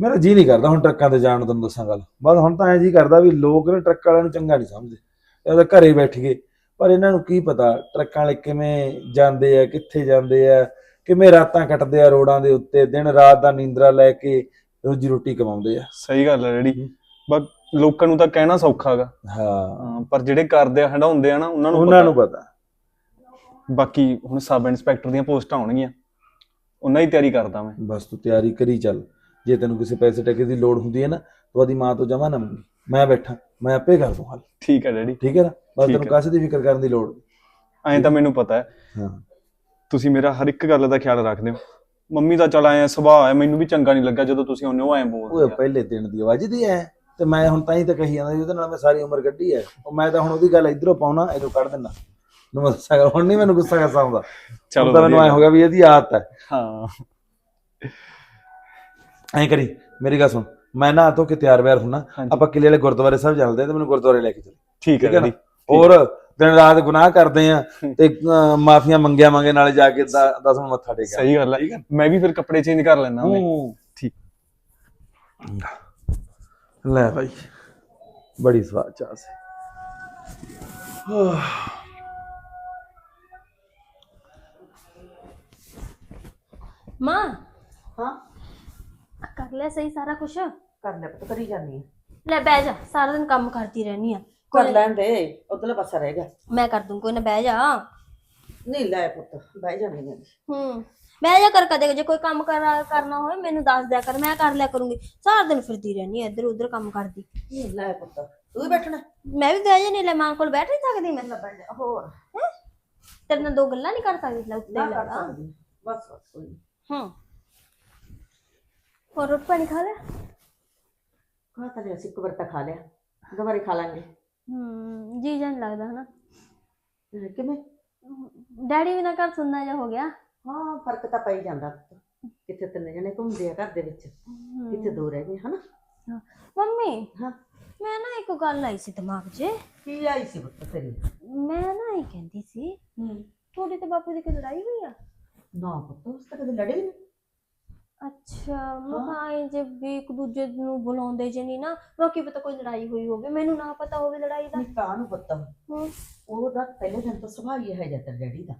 ਮੇਰਾ ਜੀ ਨਹੀਂ ਕਰਦਾ ਹੁਣ ਟਰੱਕਾਂ ਤੇ ਜਾਣ ਨੂੰ ਤੈਨੂੰ ਦੱਸਾਂ ਗੱਲ। ਬਸ ਹੁਣ ਤਾਂ ਐ ਜੀ ਕਰਦਾ ਵੀ ਲੋਕ ਨੇ ਟਰੱਕ ਵਾਲਿਆਂ ਨੂੰ ਚੰਗਾ ਨਹੀਂ ਸਮਝਦੇ। ਇਹ ਤਾਂ ਘਰੇ ਬੈਠ ਗਏ। ਪਰ ਇਹਨਾਂ ਨੂੰ ਕੀ ਪਤਾ ਟਰੱਕਾਂ ਵਾਲੇ ਕਿਵੇਂ ਜਾਂਦੇ ਆ ਕਿੱਥੇ ਜਾਂਦੇ ਆ ਕਿਵੇਂ ਰਾਤਾਂ ਕੱਟਦੇ ਆ ਰੋਡਾਂ ਦੇ ਉੱਤੇ ਦਿਨ ਰਾਤ ਦਾ ਨੀਂਦਰਾ ਲੈ ਕੇ ਰੋਜੀ ਰੋਟੀ ਕਮਾਉਂਦੇ ਆ। ਸਹੀ ਗੱਲ ਹੈ ਡੈਡੀ ਬਸ ਲੋਕਾਂ ਨੂੰ ਤਾਂ ਕਹਿਣਾ ਸੌਖਾਗਾ ਹਾਂ। ਪਰ ਜਿਹੜੇ ਕਰਦੇ ਆ ਹੰਡਾਉਂਦੇ ਆ ਨਾ ਉਹਨਾਂ ਨੂੰ ਉਹਨਾਂ। ਨੂੰ ਪਤਾ। ਬਾਕੀ ਹੁਣ ਸਬ ਇੰਸਪੈਕਟਰ ਦੀਆਂ ਪੋਸਟਾਂ ਆਉਣਗੀਆਂ। ਉਹਨਾਂ ਦੀ ਤਿਆਰੀ ਕਰਦਾ ਮੈਂ। ਬਸ ਤੂੰ ਤਿਆਰੀ ਕਰੀ ਚੱਲ। ਜੇ ਤੈਨੂੰ ਕਿਸੇ ਪੈਸੇ ਟਕੇ ਦੀ ਲੋੜ ਹੁੰਦੀ ਹੈ ਨਾ ਤੂੰ ਆਦੀ ਮਾਂ ਤੋਂ ਜਮਾ ਨਾ ਮੰਗੀ। ਮੈਂ ਬੈਠਾ ਮੈਂ ਆਪੇ ਕਰ ਦੂੰ ਹੱਲ। ਠੀਕ ਹੈ ਡੈਡੀ। ਠੀਕ ਹੈ ਨਾ? ਬਸ ਤੈਨੂੰ। ਕਾਸੇ ਦੀ ਫਿਕਰ ਕਰਨ ਦੀ ਲੋੜ। ਐਂ ਤਾਂ ਮੈਨੂੰ ਪਤਾ ਹੈ। ਹਾਂ। ਤੁਸੀਂ ਮੇਰਾ ਹਰ ਇੱਕ ਗੱਲ ਦਾ ਖਿਆਲ ਰੱਖਦੇ ਹੋ। ਮੰਮੀ ਦਾ ਚਲ ਆਇਆ ਸੁਭਾਅ ਹੈ ਮੈਨੂੰ ਵੀ ਚੰਗਾ ਨਹੀਂ ਲੱਗਾ ਜਦੋਂ ਤੁਸੀਂ ਉਹਨੇ ਉਹ ਐਂ ਬੋਲਦੇ ਆ। ਪਹਿਲੇ ਦਿਨ ਦੀ ਆਵਾਜ਼ ਦੀ ਹੈ ਤੇ ਮੈਂ ਹੁਣ ਤਾਂ ਹੀ ਤਾਂ ਕਹੀ ਜਾਂਦਾ ਵੀ ਉਹਦੇ ਨਾਲ ਮੈਂ ਸਾਰੀ ਉਮਰ ਕੱਢੀ ਹੈ ਉਹ ਮੈਂ ਤਾਂ ਹੁਣ ਉਹਦੀ ਗੱਲ ਇਧਰੋਂ ਪਾਉਣਾ ਇਧਰੋਂ ਕੱਢ ਦਿੰਦਾ। ਮੈਂ ਗੱਲ, ਹੁਣ ਨਹੀਂ ਮੈਨੂੰ ਗੁੱਸਾ ਕਰਦਾ ਆਉਂਦਾ। ਚਲੋ ਤਾਂ ਮੈਨੂੰ ਐ ਹੋ ਗਿਆ ਵੀ ਇਹਦੀ ਆਦਤ ਹੈ। ਹਾਂ। ਐਂ ਕਰੀ ਮੇਰੀ ਗੱਲ ਸੁਣ ਮੈਂ ਨਾ ਧੋ ਕੇ ਤਿਆਰ ਹੁੰਨਾ ਹਾਂਜੀ। ਆਪਾਂ ਕਿਲੇ ਵਾਲੇ ਗੁਰਦੁਆਰੇ ਸਾਹਿਬ ਚੱਲਦੇ ਆ ਤੇ ਮੈਨੂੰ ਗੁਰਦੁਆਰੇ ਲੈ ਕੇ ਚੱਲ। ਠੀਕ ਹੈ? ਡੈਡੀ ਹੋਰ ਦਿਨ ਰਾਤ ਗੁਨਾਹ ਕਰਦੇ ਆ ਤੇ ਮਾਫੀਆਂ ਮੰਗਿਆ ਮੰਗੇ ਨਾਲੇ ਜਾ ਕੇ ਦ- ਦਸਵਾਂ ਮੱਥਾ ਟੇਕਿਆ ਸਹੀ ਗੱਲ ਹੈ। ਮੈਂ ਵੀ ਫਿਰ ਕੱਪੜੇ ਚੇਂਜ ਕਰ ਲੈਣਾ ਉਹਨੇ ਹੂੰ। ਠੀਕ। ਲੈ ਭਾਈ ਬੜੀ ਸਵਾਦ ਚਾਹ ਸੀ। ਮਾਂ ਹਾਂ ਕਰ ਲੈ ਸਹੀ ਸਾਰਾ ਕੁਝ ਕਰ ਲੈ ਪੁੱਤ ਕਰੀ ਜਾਂਦੀ ਹੈ ਲੈ ਬਹਿ ਜਾ ਸਾਰਾ ਦਿਨ ਕੰਮ ਕਰਦੀ ਰਹਿਨੀ ਆ ਕਰ ਲੈਣ ਦੇ ਉਧਰਲਾ ਪਾਸਾ ਰਹਿ ਗਿਆ ਮੈਂ ਕਰ ਦੂੰ ਕੋਈ ਨਾ ਬਹਿ ਜਾ ਨਹੀਂ ਲੈ ਪੁੱਤ ਬਹਿ ਜਾਂਦੀ ਹੈ ਹੂੰ ਬਹਿ ਜਾ ਕਰ ਕਦੇ ਜੇ ਕੋਈ ਕੰਮ ਕਰਾ ਕਰਨਾ ਹੋਵੇ ਮੈਨੂੰ ਦੱਸ ਦਿਆ ਕਰ ਮੈਂ ਕਰ ਲਿਆ ਕਰੂੰਗੀ ਸਾਰਾ ਦਿਨ ਫਿਰਦੀ ਰਹਿਨੀ ਆ ਇੱਧਰ ਉੱਧਰ ਕੰਮ ਕਰਦੀ ਨਹੀਂ ਲੈ ਪੁੱਤ ਤੂੰ ਵੀ ਬੈਠਣਾ ਮੈਂ ਵੀ ਬਹਿ ਜਾਣੀ ਲੈ ਮਾਂ ਕੋਲ ਬੈਠ ਨਹੀਂ ਸਕਦੀ ਮੈਂ ਲੈ ਬੈਠ ਜਾ ਹੋਰ ਹੈਂ? ਤੇਰੇ ਨਾਲ ਦੋ ਗੱਲਾਂ ਨਹੀਂ ਕਰ ਸਕਦੀ ਲੈ ਉੱਤੇ ਨਾ ਲੈ ਕਰ ਲਾ। ਸਕਦੀ ਬਸ ਬਸ ਕੋਈ ਨੀ। ਹੂੰ ਹੋਰ ਰੋਟੀ ਪਾਣੀ ਖਾ ਲਿਆ ਖਾ ਤਾਂ ਲਿਆ ਸੀ ਇੱਕ ਵਾਰ ਤਾਂ ਖਾ ਲਿਆ ਦੁਬਾਰੇ ਖਾ ਲਾਂਗੇ ਹੂੰ ਜੀ ਜਾਨ ਲੱਗਦਾ ਹਨਾ ਅਹ ਕਿਵੇਂ ਡੈਡੀ ਵੀ ਨਾ ਘਰ ਸੁਣਨਾ ਜਾ ਹੋ ਗਿਆ ਹਾਂ ਫ਼ਰਕ ਤਾਂ ਪਈ ਜਾਂਦਾ ਪੁੱਤ ਕਿੱਥੇ ਤਿੰਨ ਜਣੇ ਘੁੰਮਦੇ ਆ ਘਰ ਦੇ ਵਿੱਚ ਕਿੱਥੇ ਦੋ ਰਹਿ ਗਏ ਹਨਾ ਮੰਮੀ ਹਾਂ ਮੈਂ ਨਾ ਇੱਕ ਗੱਲ ਆਈ ਸੀ ਦਿਮਾਗ 'ਚ ਕੀ ਆਈ ਸੀ ਪੁੱਤ ਤੇਰੀ ਮੈਂ ਨਾ ਇਹ ਕਹਿੰਦੀ ਸੀ ਤੁਹਾਡੇ ਤੇ ਬਾਪੂ ਦੀ ਕੋਈ ਲੜਾਈ ਹੋਈ ਆ ਨਾ ਪੁੱਤ ਉਸ ਤੱਕ ਕਦੇ ਲੜੇ ਨਹੀਂ ਅੱਛਾ ਮਖਾਈ ਜੇ ਵੀ ਇੱਕ ਦੂਜੇ ਨੂੰ ਬੁਲਾਉਂਦੇ ਜੇ ਨਹੀਂ ਨਾ ਬਾਕੀ ਪਤਾ ਕੋਈ ਲੜਾਈ ਹੋਈ ਹੋਵੇ? ਮੈਨੂੰ ਨਾ ਪਤਾ ਹੋਵੇ ਲੜਾਈ ਦਾ। ਨਹੀਂ ਕਾਹਨੂੰ ਪੁੱਤ? ਹੂੰ। ਉਹਦਾ ਪਹਿਲੇ ਦਿਨ ਤੋਂ ਸੁਭਾਅ ਹੀ ਹੈ ਜੱਤਰ ਡੈਡੀ ਦਾ।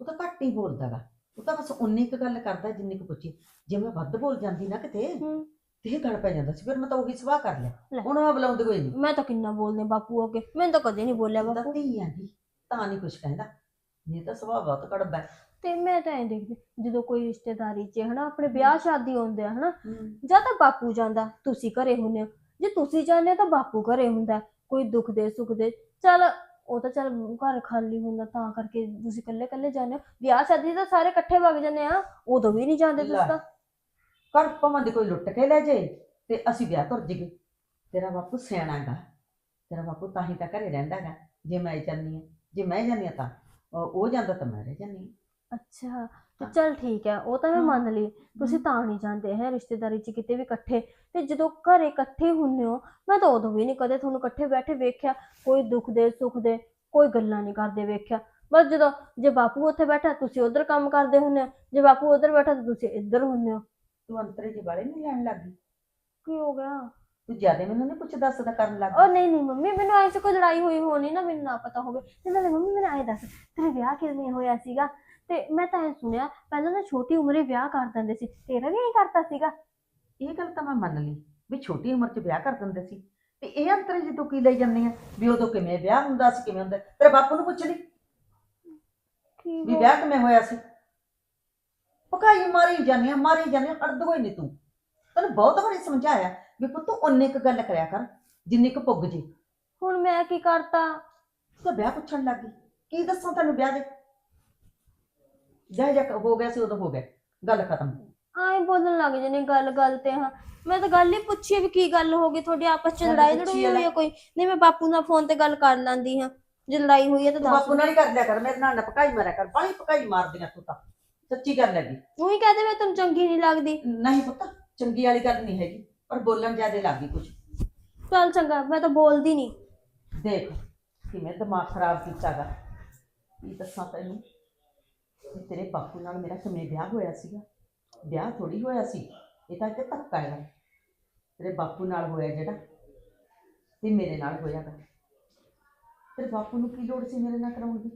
ਉਹ ਤਾਂ ਘੱਟ ਹੀ ਬੋਲਦਾਗਾ ਉਹ ਤਾਂ ਬਸ ਉਨੀ ਕੁ ਗੱਲ ਕਰਦਾ ਜਿੰਨੀ ਕੁ ਪੁੱਛੀ। ਜੇ ਮੈਂ ਵੱਧ ਬੋਲ ਜਾਂਦੀ ਨਾ ਕਿਤੇ ਹੂੰ। ਤੇ ਇਹ ਗੱਲ ਪੈ ਜਾਂਦਾ ਸੀ ਫਿਰ ਮੈਂ ਤਾਂ ਉਹੀ ਸੁਭਾਅ ਕਰ। ਲਿਆ। ਹੁਣ ਮੈਂ ਬੁਲਾਉਂਦੀ ਕੋਈ ਨਹੀਂ ਮੈਂ ਤਾਂ ਕਿੰਨਾ ਬੋਲਦੇ ਬਾਪੂ ਅੱਗੇ। ਮੈਨੂੰ ਤਾਂ ਕਦੇ ਨਹੀਂ ਬੋਲਿਆ ਬਾਪੂ। ਤਾਂ ਨਹੀਂ ਕੁਝ ਕਹਿੰਦਾ। ਨਹੀਂ ਤਾਂ ਸੁਭਾਅ ਬਹੁਤ ਕੜਦਾ ਹੈ। ਤੇ ਮੈਂ ਤਾਂ ਐਂ ਦੇਖਦੀ ਜਦੋਂ ਕੋਈ ਰਿਸ਼ਤੇਦਾਰੀ 'ਚ ਹਨਾ ਆਪਣੇ ਵਿਆਹ ਸ਼ਾਦੀ ਹੁੰਦੇ ਆ ਹਨਾ ਜਾਂ ਤਾਂ ਬਾਪੂ ਜਾਂਦਾ ਤੁਸੀਂ ਘਰੇ ਹੁੰਦੇ ਹੋ। ਜੇ ਤੁਸੀਂ ਜਾਂਦੇ ਹੋ ਤਾਂ ਬਾਪੂ ਘਰੇ ਹੁੰਦਾ ਕੋਈ ਦੁੱਖ ਦੇ ਸੁੱਖ ਦੇ। ਚਲ ਉਹ ਤਾਂ ਚਲ ਘਰ ਖਾਲੀ ਹੁੰਦਾ ਤਾਂ ਕਰਕੇ ਤੁਸੀਂ ਇਕੱਲੇ ਇਕੱਲੇ ਜਾਂਦੇ ਹੋ। ਵਿਆਹ ਸ਼ਾਦੀ 'ਚ ਤਾਂ ਸਾਰੇ ਇਕੱਠੇ ਵਗ ਜਾਂਦੇ ਆ ਉਦੋਂ ਵੀ ਨਹੀਂ ਜਾਂਦੇ ਤੁਸੀਂ। ਤਾਂ। ਘਰ ਭਾਵੇਂ ਦੀ ਕੋਈ ਲੁੱਟ ਕੇ ਲੈ ਜੇ ਤੇ ਅਸੀਂ ਵਿਆਹ ਤੁਰ ਜੀਏ ਤੇਰਾ ਬਾਪੂ ਸਿਆਣਾ ਗਾ ਤੇਰਾ ਬਾਪੂ ਤਾਂ ਹੀ ਤਾਂ ਘਰੇ ਰਹਿੰਦਾ ਗਾ ਜੇ ਮੈਂ ਜਾਂਦੀ ਹਾਂ ਜੇ ਮੈਂ ਜਾਂਦੀ ਹਾਂ ਤਾਂ ਉਹ ਉਹ ਜਾਂਦਾ ਤਾਂ ਮੈਂ ਰਹਿ ਜਾਂਦੀ ਹਾਂ। ਅੱਛਾ ਤੇ ਚਲ ਠੀਕ ਹੈ ਉਹ ਤਾਂ ਮੈਂ ਹਾਂ। ਮੰਨ ਲਈ ਤੁਸੀਂ ਤਾਂ ਨਹੀਂ ਜਾਂਦੇ ਹੈ ਰਿਸ਼ਤੇਦਾਰੀ 'ਚ ਕਿਤੇ ਵੀ ਇਕੱਠੇ ਤੇ ਜਦੋਂ ਘਰੇ ਇਕੱਠੇ ਹੁੰਨੇ ਹੋ ਮੈਂ ਤਾਂ ਉਦੋਂ ਵੀ ਨਹੀਂ ਕਦੇ ਤੁਹਾਨੂੰ ਇਕੱਠੇ ਬੈਠੇ ਵੇਖਿਆ ਕੋਈ ਦੁੱਖ ਦੇ ਸੁੱਖ ਦੇ ਕੋਈ ਗੱਲਾਂ ਨਹੀਂ ਕਰਦੇ ਵੇਖਿਆ। ਬਸ ਜਦੋਂ ਜੇ ਬਾਪੂ ਉੱਥੇ ਬੈਠਾ ਤੁਸੀਂ ਉਧਰ ਕੰਮ ਕਰਦੇ ਹੁੰਨੇ ਹੋ ਜੇ ਬਾਪੂ ਉਧਰ ਬੈਠਾ ਤਾਂ ਤੁਸੀਂ ਇੱਧਰ ਹੁੰਨੇ ਹੋ। ਤੂੰ ਅੰਤਰੇ ਜੀ ਵਾਲੇ ਨਹੀਂ ਲੈਣ ਲੱਗੀ ਕੀ ਹੋ ਗਿਆ? ਤੂੰ ਜ਼ਿਆਦਾ ਮੈਨੂੰ ਨਹੀਂ ਕੁਝ ਦੱਸਦਾ ਕਰਨ ਲੱਗ ਉਹ ਨਹੀਂ ਨਹੀਂ ਮੰਮੀ ਮੈਨੂੰ ਐਸੇ ਕੋਈ ਲੜਾਈ ਹੋਈ ਹੋਣੀ ਨਾ ਮੈਨੂੰ ਨਾ ਪਤਾ ਹੋਵੇ। ਤੇ ਨਾਲੇ ਮੰਮੀ ਮੈਨੂੰ ਐਂ ਦੱਸ ਤੇਰੇ ਵਿਆਹ ਕਿਵੇਂ ਹੋਇਆ ਸੀਗਾ? ਤੇ ਮੈਂ ਤਾਂ ਇਹ ਸੁਣਿਆ ਪਹਿਲਾਂ ਨਾ ਛੋਟੀ ਉਮਰੇ ਵਿਆਹ ਕਰ ਦਿੰਦੇ ਸੀ ਤੇਰਾ ਵੀ ਐਂ ਕਰਤਾ ਸੀਗਾ? ਇਹ ਗੱਲ ਤਾਂ ਮੈਂ ਮੰਨ ਲਈ ਵੀ ਛੋਟੀ ਉਮਰ 'ਚ ਵਿਆਹ ਕਰ ਦਿੰਦੇ ਸੀ। ਤੇ ਇਹ ਅੰਤਰੇ ਜੀ ਤੂੰ ਕੀ ਲਈ ਜਾਂਦੀ ਆ? ਵੀ ਉਦੋਂ ਕਿਵੇਂ ਵਿਆਹ ਹੁੰਦਾ ਸੀ ਕਿਵੇਂ ਹੁੰਦਾ? ਤੇਰੇ ਬਾਪੂ ਨੂੰ ਪੁੱਛ ਲਈ। ਕੀ ਵੀ ਵਿਆਹ ਕਿਵੇਂ ਹੋਇਆ ਸੀ? ਪਕਾਈ ਮਾਰੀ ਜਾਂਦੀ ਆ ਮਾਰੀ ਜਾਂਦੀ ਆ ਅੜਦ ਹੋਈ ਨਹੀਂ ਤੂੰ। ਤੈਨੂੰ ਬਹੁਤ ਵਾਰੀ ਸਮਝਾਇਆ ਵੀ ਪੁੱਤ ਤੂੰ ਉਨੇ ਕੁ ਗੱਲ ਕਰਿਆ ਕਰ ਜਿੰਨੀ ਕੁ ਪੁੱਗ ਜੇ। ਹੁਣ ਮੈਂ ਕੀ ਕਰਤਾ? ਤੂੰ ਤਾਂ ਵਿਆਹ ਪੁੱਛਣ ਲੱਗ ਗਈ। ਕੀ ਦੱਸਾਂ ਤੈਨੂੰ ਵਿਆਹ ਦੇ? ਜਾ ਜਾ ਹੋ ਗਿਆ ਸੀ ਉਦੋਂ ਹੋ ਗਿਆ। ਗੱਲ ਖਤਮ। ਆਏ ਬੋਲਣ ਲੱਗ ਜਨੇ ਗੱਲ ਗੱਲ ਤੇ ਹਾਂ। ਮੈਂ ਤਾਂ ਗੱਲ ਹੀ ਪੁੱਛੀ ਵੀ ਕੀ ਗੱਲ ਹੋ ਗਈ ਤੁਹਾਡੀ ਆਪਸ ਚ ਲੜਾਈ ਲੜੂਈ ਹੋਈ ਹੈ ਕੋਈ? ਨਹੀਂ ਮੈਂ ਬਾਪੂ ਨਾਲ ਫੋਨ ਤੇ ਗੱਲ ਕਰ ਲੈਂਦੀ ਹਾਂ। ਜੇ ਲੜਾਈ ਹੋਈ ਹੈ ਤਾਂ ਤੂੰ ਦੱਸ ਬਾਪੂ ਨਾਲ ਹੀ ਕਰ ਲਿਆ ਕਰ ਮੇਰੇ ਨਾਲ ਨਾ ਪਕਾਈ ਮਾਰਿਆ ਕਰ ਬਾਹਲੀ ਪਕਾਈ ਮਾਰਦੀਆਂ ਤੂੰ ਤਾਂ। ਸੱਚੀ ਗੱਲ ਲੱਗੀ ਉਹੀ ਕਹਦੇ ਮੈਂ ਤੈਨੂੰ ਚੰਗੀ ਨਹੀਂ ਲੱਗਦੀ। ਨਹੀਂ ਪੁੱਤ ਚੰਗੀ ਵਾਲੀ ਗੱਲ ਨਹੀਂ ਹੈਗੀ ਪਰ ਬੋਲਣ ਜ਼ਿਆਦੇ ਲੱਗ ਗਈ ਕੁਝ। ਚੱਲ ਚੰਗਾ ਮੈਂ ਤਾਂ ਬੋਲਦੀ ਨਹੀਂ। ਦੇਖ ਕਿਵੇਂ ਦਿਮਾਗ ਖਰਾਬ ਕੀਤਾਗਾ। ਕੀ ਦੱਸਾਂ ਤੈਨੂੰ? ਵੀ ਤੇਰੇ ਬਾਪੂ ਨਾਲ ਮੇਰਾ ਕਿਵੇਂ ਵਿਆਹ ਹੋਇਆ ਸੀਗਾ। ਵਿਆਹ ਥੋੜੀ ਹੋਇਆ ਸੀ। ਇਹ ਤਾਂ ਇੱਕ ਧੱਕਾ ਹੈਗਾ। ਤੇਰੇ ਬਾਪੂ ਨਾਲ ਹੋਇਆ ਜਿਹੜਾ ਤੇ ਮੇਰੇ ਨਾਲ ਹੋਇਆ ਗਾ। ਤੇਰੇ ਬਾਪੂ ਨੂੰ ਕੀ ਲੋੜ ਸੀ ਮੇਰੇ ਨਾਲ ਕਰਾਉਣ ਦੀ?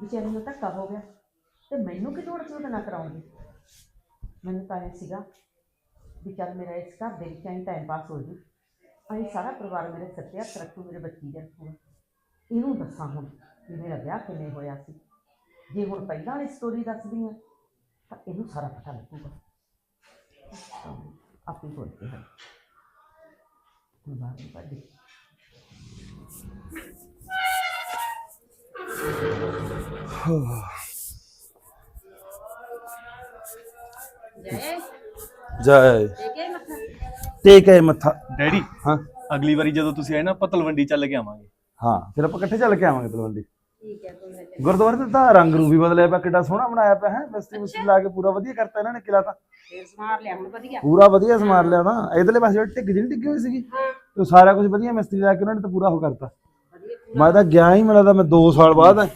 ਵਿਚਾਰੇ ਨੂੰ ਧੱਕਾ ਹੋ ਗਿਆ। ਤੇ ਮੈਨੂੰ ਕੀ ਲੋੜ ਸੀ ਉਹਦੇ ਨਾਲ ਕਰਾਉਣ ਦੀ? ਮੈਨੂੰ ਤਾਂ ਇਹ ਸੀਗਾ ਵੀ ਚੱਲ ਮੇਰਾ ਇਸ ਘਰ ਦੇ ਵਿੱਚ ਐਂ ਟਾਈਮ ਪਾਸ ਹੋ ਜੂ ਅਸੀਂ ਸਾਰਾ ਪਰਿਵਾਰ ਮੇਰੇ ਸਿਰ ਹੱਥ ਰੱਖੂ, ਮੇਰੇ ਬੱਚੀ ਦੇ ਰੱਖੂਗਾ ਇਹਨੂੰ ਦੱਸਾਂ ਹੁਣ ਵੀ ਮੇਰਾ ਵਿਆਹ ਕਿਵੇਂ ਹੋਇਆ ਸੀ। ਜੇ ਹੁਣ ਪਹਿਲਾਂ ਵਾਲੀ ਸਟੋਰੀ ਦੱਸਦੀ ਆ ਤਾਂ ਇਹਨੂੰ ਸਾਰਾ ਪਤਾ ਲੱਗੂਗਾ। ਤਾਂ ਆਪੇ ਬੋਲ ਕੇ ਹੈ ਬਾਹਰ ਪੜੀ ਜੈ। ਟੇਕ ਹੈ ਮੱਥਾ। ਡੈਡੀ ਹਾਂ। ਅਗਲੀ ਵਾਰੀ ਜਦੋਂ ਤੁਸੀਂ ਆਏ ਨਾ ਆਪਾਂ ਤਲਵੰਡੀ ਚੱਲ ਕੇ ਆਵਾਂਗੇ। ਹਾਂ ਫਿਰ ਆਪਾਂ ਇਕੱਠੇ ਚੱਲ ਕੇ ਆਵਾਂਗੇ ਤਲਵੰਡੀ। ਠੀਕ ਹੈ ਕੋਈ ਗੁਰਦੁਆਰੇ ਤੇ ਤਾਂ ਰੰਗ ਰੂ ਵੀ ਬਦਲਿਆ ਪਿਆ ਕਿੱਡਾ ਸੋਹਣਾ ਬਣਾਇਆ ਪਿਆ ਹੈ। ਮਿਸਤਰੀ ਮੁਸਤਰੀ ਲਾ ਕੇ ਪੂਰਾ ਵਧੀਆ ਕਰਤਾ ਇਹਨਾਂ ਨੇ ਕਿਲਾ ਤਾਂ। ਫੇਰ ਸਮਾਰ ਲਿਆ ਹੁਣ ਵਧੀਆ। ਪੂਰਾ ਵਧੀਆ ਸਮਾਰ ਲਿਆ ਤਾਂ। ਇਧਰਲੇ ਪਾਸੇ ਜਿਹੜੀ ਢਿੱਗ ਜਿਹੜੀ ਡਿੱਗੀ ਹੋਈ ਸੀਗੀ ਤੇ ਉਹ ਸਾਰਾ ਕੁਝ ਵਧੀਆ ਮਿਸਤਰੀ ਲਾ ਕੇ ਉਹਨਾਂ ਨੇ ਤਾਂ ਪੂਰਾ ਉਹ ਕਰਤਾ। ਮੈਂ ਤਾਂ ਗਿਆ ਹੀ ਮੈਨੂੰ ਲੱਗਦਾ ਮੈਂ 2 ਸਾਲ ਬਾਅਦ ਆ,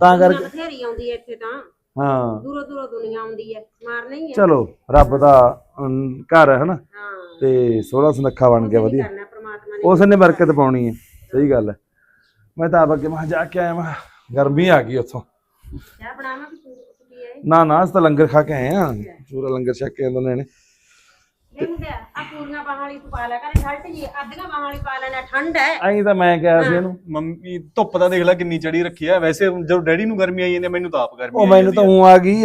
ਤਾਂ ਕਰਕੇ ਬਥੇਰੀ ਆਉਂਦੀ ਹੈ ਇੱਥੇ ਤਾਂ। ਹਾਂ। ਦੂਰੋਂ ਦੂਰੋਂ ਦੁਨੀਆ ਆਉਂਦੀ ਹੈ। ਸਮਾਰ ਨਹੀਂ ਹੈ। ਚਲੋ ਰੱਬ ਦਾ ਅਮ, ਘਰ ਹੈ ਹਨਾ? ਹਾਂ। ਤੇ ਸੋਹਣਾ ਸੁਨੱਖਾ ਬਣ ਗਿਆ ਵਧੀਆ। ਕਰਨਾ ਪ੍ਰਮਾਤਮਾ ਨੇ ਉਸ ਨੇ ਬਰਕਤ ਪਾਉਣੀ ਹੈ। ਸਹੀ ਗੱਲ ਹੈ। ਮੈਂ ਤਾਂ ਆਪ ਅੱਗੇ ਮੈਂ ਜਾ ਕੇ ਆਇਆ ਮੈਂ ਗਰਮੀ ਆ ਗਈ ਉੱਥੋਂ। ਚਾਹ ਬਣਾਵਾਂ ਕਿ ਨਾ ਨਾ ਅਸੀਂ ਤਾਂ ਲੰਗਰ ਖਾ ਕੇ ਆਏ ਆ। ਪੂਰਾ ਲੰਗਰ ਛਕ ਕੇ ਆਉਂਦੇ ਨੇ। ਐਂ। ਤਾਂ ਮੈਂ ਕਿਹਾ ਸੀ ਇਹਨੂੰ। ਮੰਮੀ ਧੁੱਪ ਤਾਂ ਦੇਖ ਲੈ ਕਿੰਨੀ ਚੜੀ ਰੱਖੀ ਆ। ਵੈਸੇ ਜਦੋਂ ਡੈਡੀ ਨੂੰ ਗਰਮੀ ਆਈ ਜਾਂਦੀ ਆ, ਮੈਨੂੰ ਤਾਂ ਆਪ ਗਰਮੀ ਉਹ ਆਈ ਮੈਨੂੰ ਤਾਂ ਜਾਂਦੀ ਊਂ ਆ ਗਈ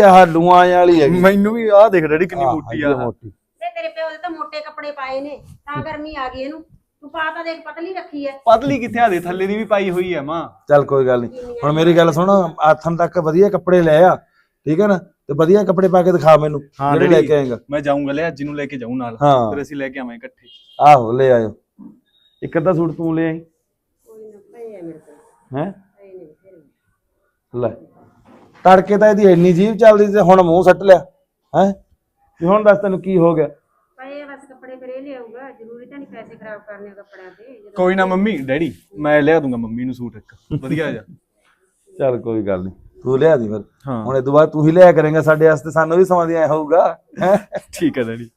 ਵਾਲੀ ਆ। ਹੈਗੀ। ਮੈਨੂੰ ਵੀ ਆਹ ਦੇਖ ਡੈਡੀ ਕਿੰਨੀ ਆਹ, ਮੋਟੀ ਹੈਗੀ ਆ। ਮੋਟੀ। ਤੇ ਤੇਰੇ ਪਿਓ ਦੇ ਤਾਂ ਮੋਟੇ ਕੱਪੜੇ ਪਾਏ ਨੇ ਤਾਂ ਗਰਮੀ ਆ ਗਈ ਇਹਨੂੰ। ਤੂੰ ਪਾ ਤਾਂ ਦੇਖ ਪਤਲੀ ਰੱਖੀ ਹੈ ਪਤਲੀ ਕਿੱਥੇ ਆ? ਦੇ ਥੱਲੇ ਦੀ ਵੀ ਪਾਈ ਹੋਈ ਆ ਮਾਂ। ਚੱਲ ਕੋਈ ਗੱਲ ਨਹੀਂ ਹੁਣ ਮੇਰੀ ਗੱਲ ਸੁਣ ਆਥਨ ਤੱਕ ਵਧੀਆ ਕੱਪੜੇ ਲੈ ਆ ਠੀਕ ਹੈ ਨਾ? ਤੇ ਵਧੀਆ ਕੱਪੜੇ ਪਾ ਕੇ ਦਿਖਾ ਮੈਨੂੰ ਹਾਂ, ਜਿਹੜੇ ਲੈ। ਕੇ ਆਏਗਾ। ਮੈਂ ਜਾਊਂਗਾ ਲੈ ਅੱਜ ਨੂੰ ਲੈ ਕੇ ਜਾਊਂ ਨਾਲ। ਹਾਂ। ਫਿਰ ਅਸੀਂ ਲੈ ਕੇ ਆਵਾਂਗੇ ਇਕੱਠੇ। ਆਹੋ ਲੈ ਆਇਓ। ਇੱਕ ਅੱਧਾ ਸੂਟ ਤੂੰ ਲੈ ਆਈ। ਕੋਈ ਨਾ ਪਏ ਹੈ ਮੇਰੇ ਕੋਲ। ਹੈ? ਪਏ ਨੇ ਫਿਰ ਲੈ ਤੜਕੇ ਤਾਂ ਇਹਦੀ ਇੰਨੀ ਜੀਭ ਚੱਲਦੀ ਤੇ ਹੁਣ ਮੂੰਹ ਸੱਟ ਲਿਆ। ਹੈ? ਤੇ ਹੁਣ ਦੱਸ ਤੈਨੂੰ ਕੀ ਹੋ ਗਿਆ? ਇਹ ਲਿਆਊਗਾ ਜ਼ਰੂਰੀ ਤਾਂ ਨਹੀਂ ਪੈਸੇ ਖਰਾਬ ਕਰਨੇ ਆ ਕੱਪੜਿਆਂ ਤੇ ਜਦੋਂ ਕੋਈ ਨਾ ਮੰਮੀ ਡੈਡੀ ਮੈਂ ਲਿਆ ਦੂੰਗਾ ਮੰਮੀ ਨੂੰ ਸੂਟ ਇੱਕ। ਵਧੀਆ ਜਿਹਾ। ਚੱਲ ਕੋਈ ਗੱਲ ਨਹੀਂ ਤੂੰ ਲਿਆ ਦੀ ਫਿਰ। ਹਾਂ। ਹੁਣ ਇਹ ਤੋਂ ਬਾਅਦ ਤੂੰ ਹੀ ਲਿਆ ਕਰੇਂਗਾ ਸਾਡੇ ਵਾਸਤੇ ਸਾਨੂੰ ਵੀ ਸਮਾਂ ਦਿਆ ਹੋਊਗਾ। ਹੈਂ? ਠੀਕ ਹੈ ਡੈਡੀ।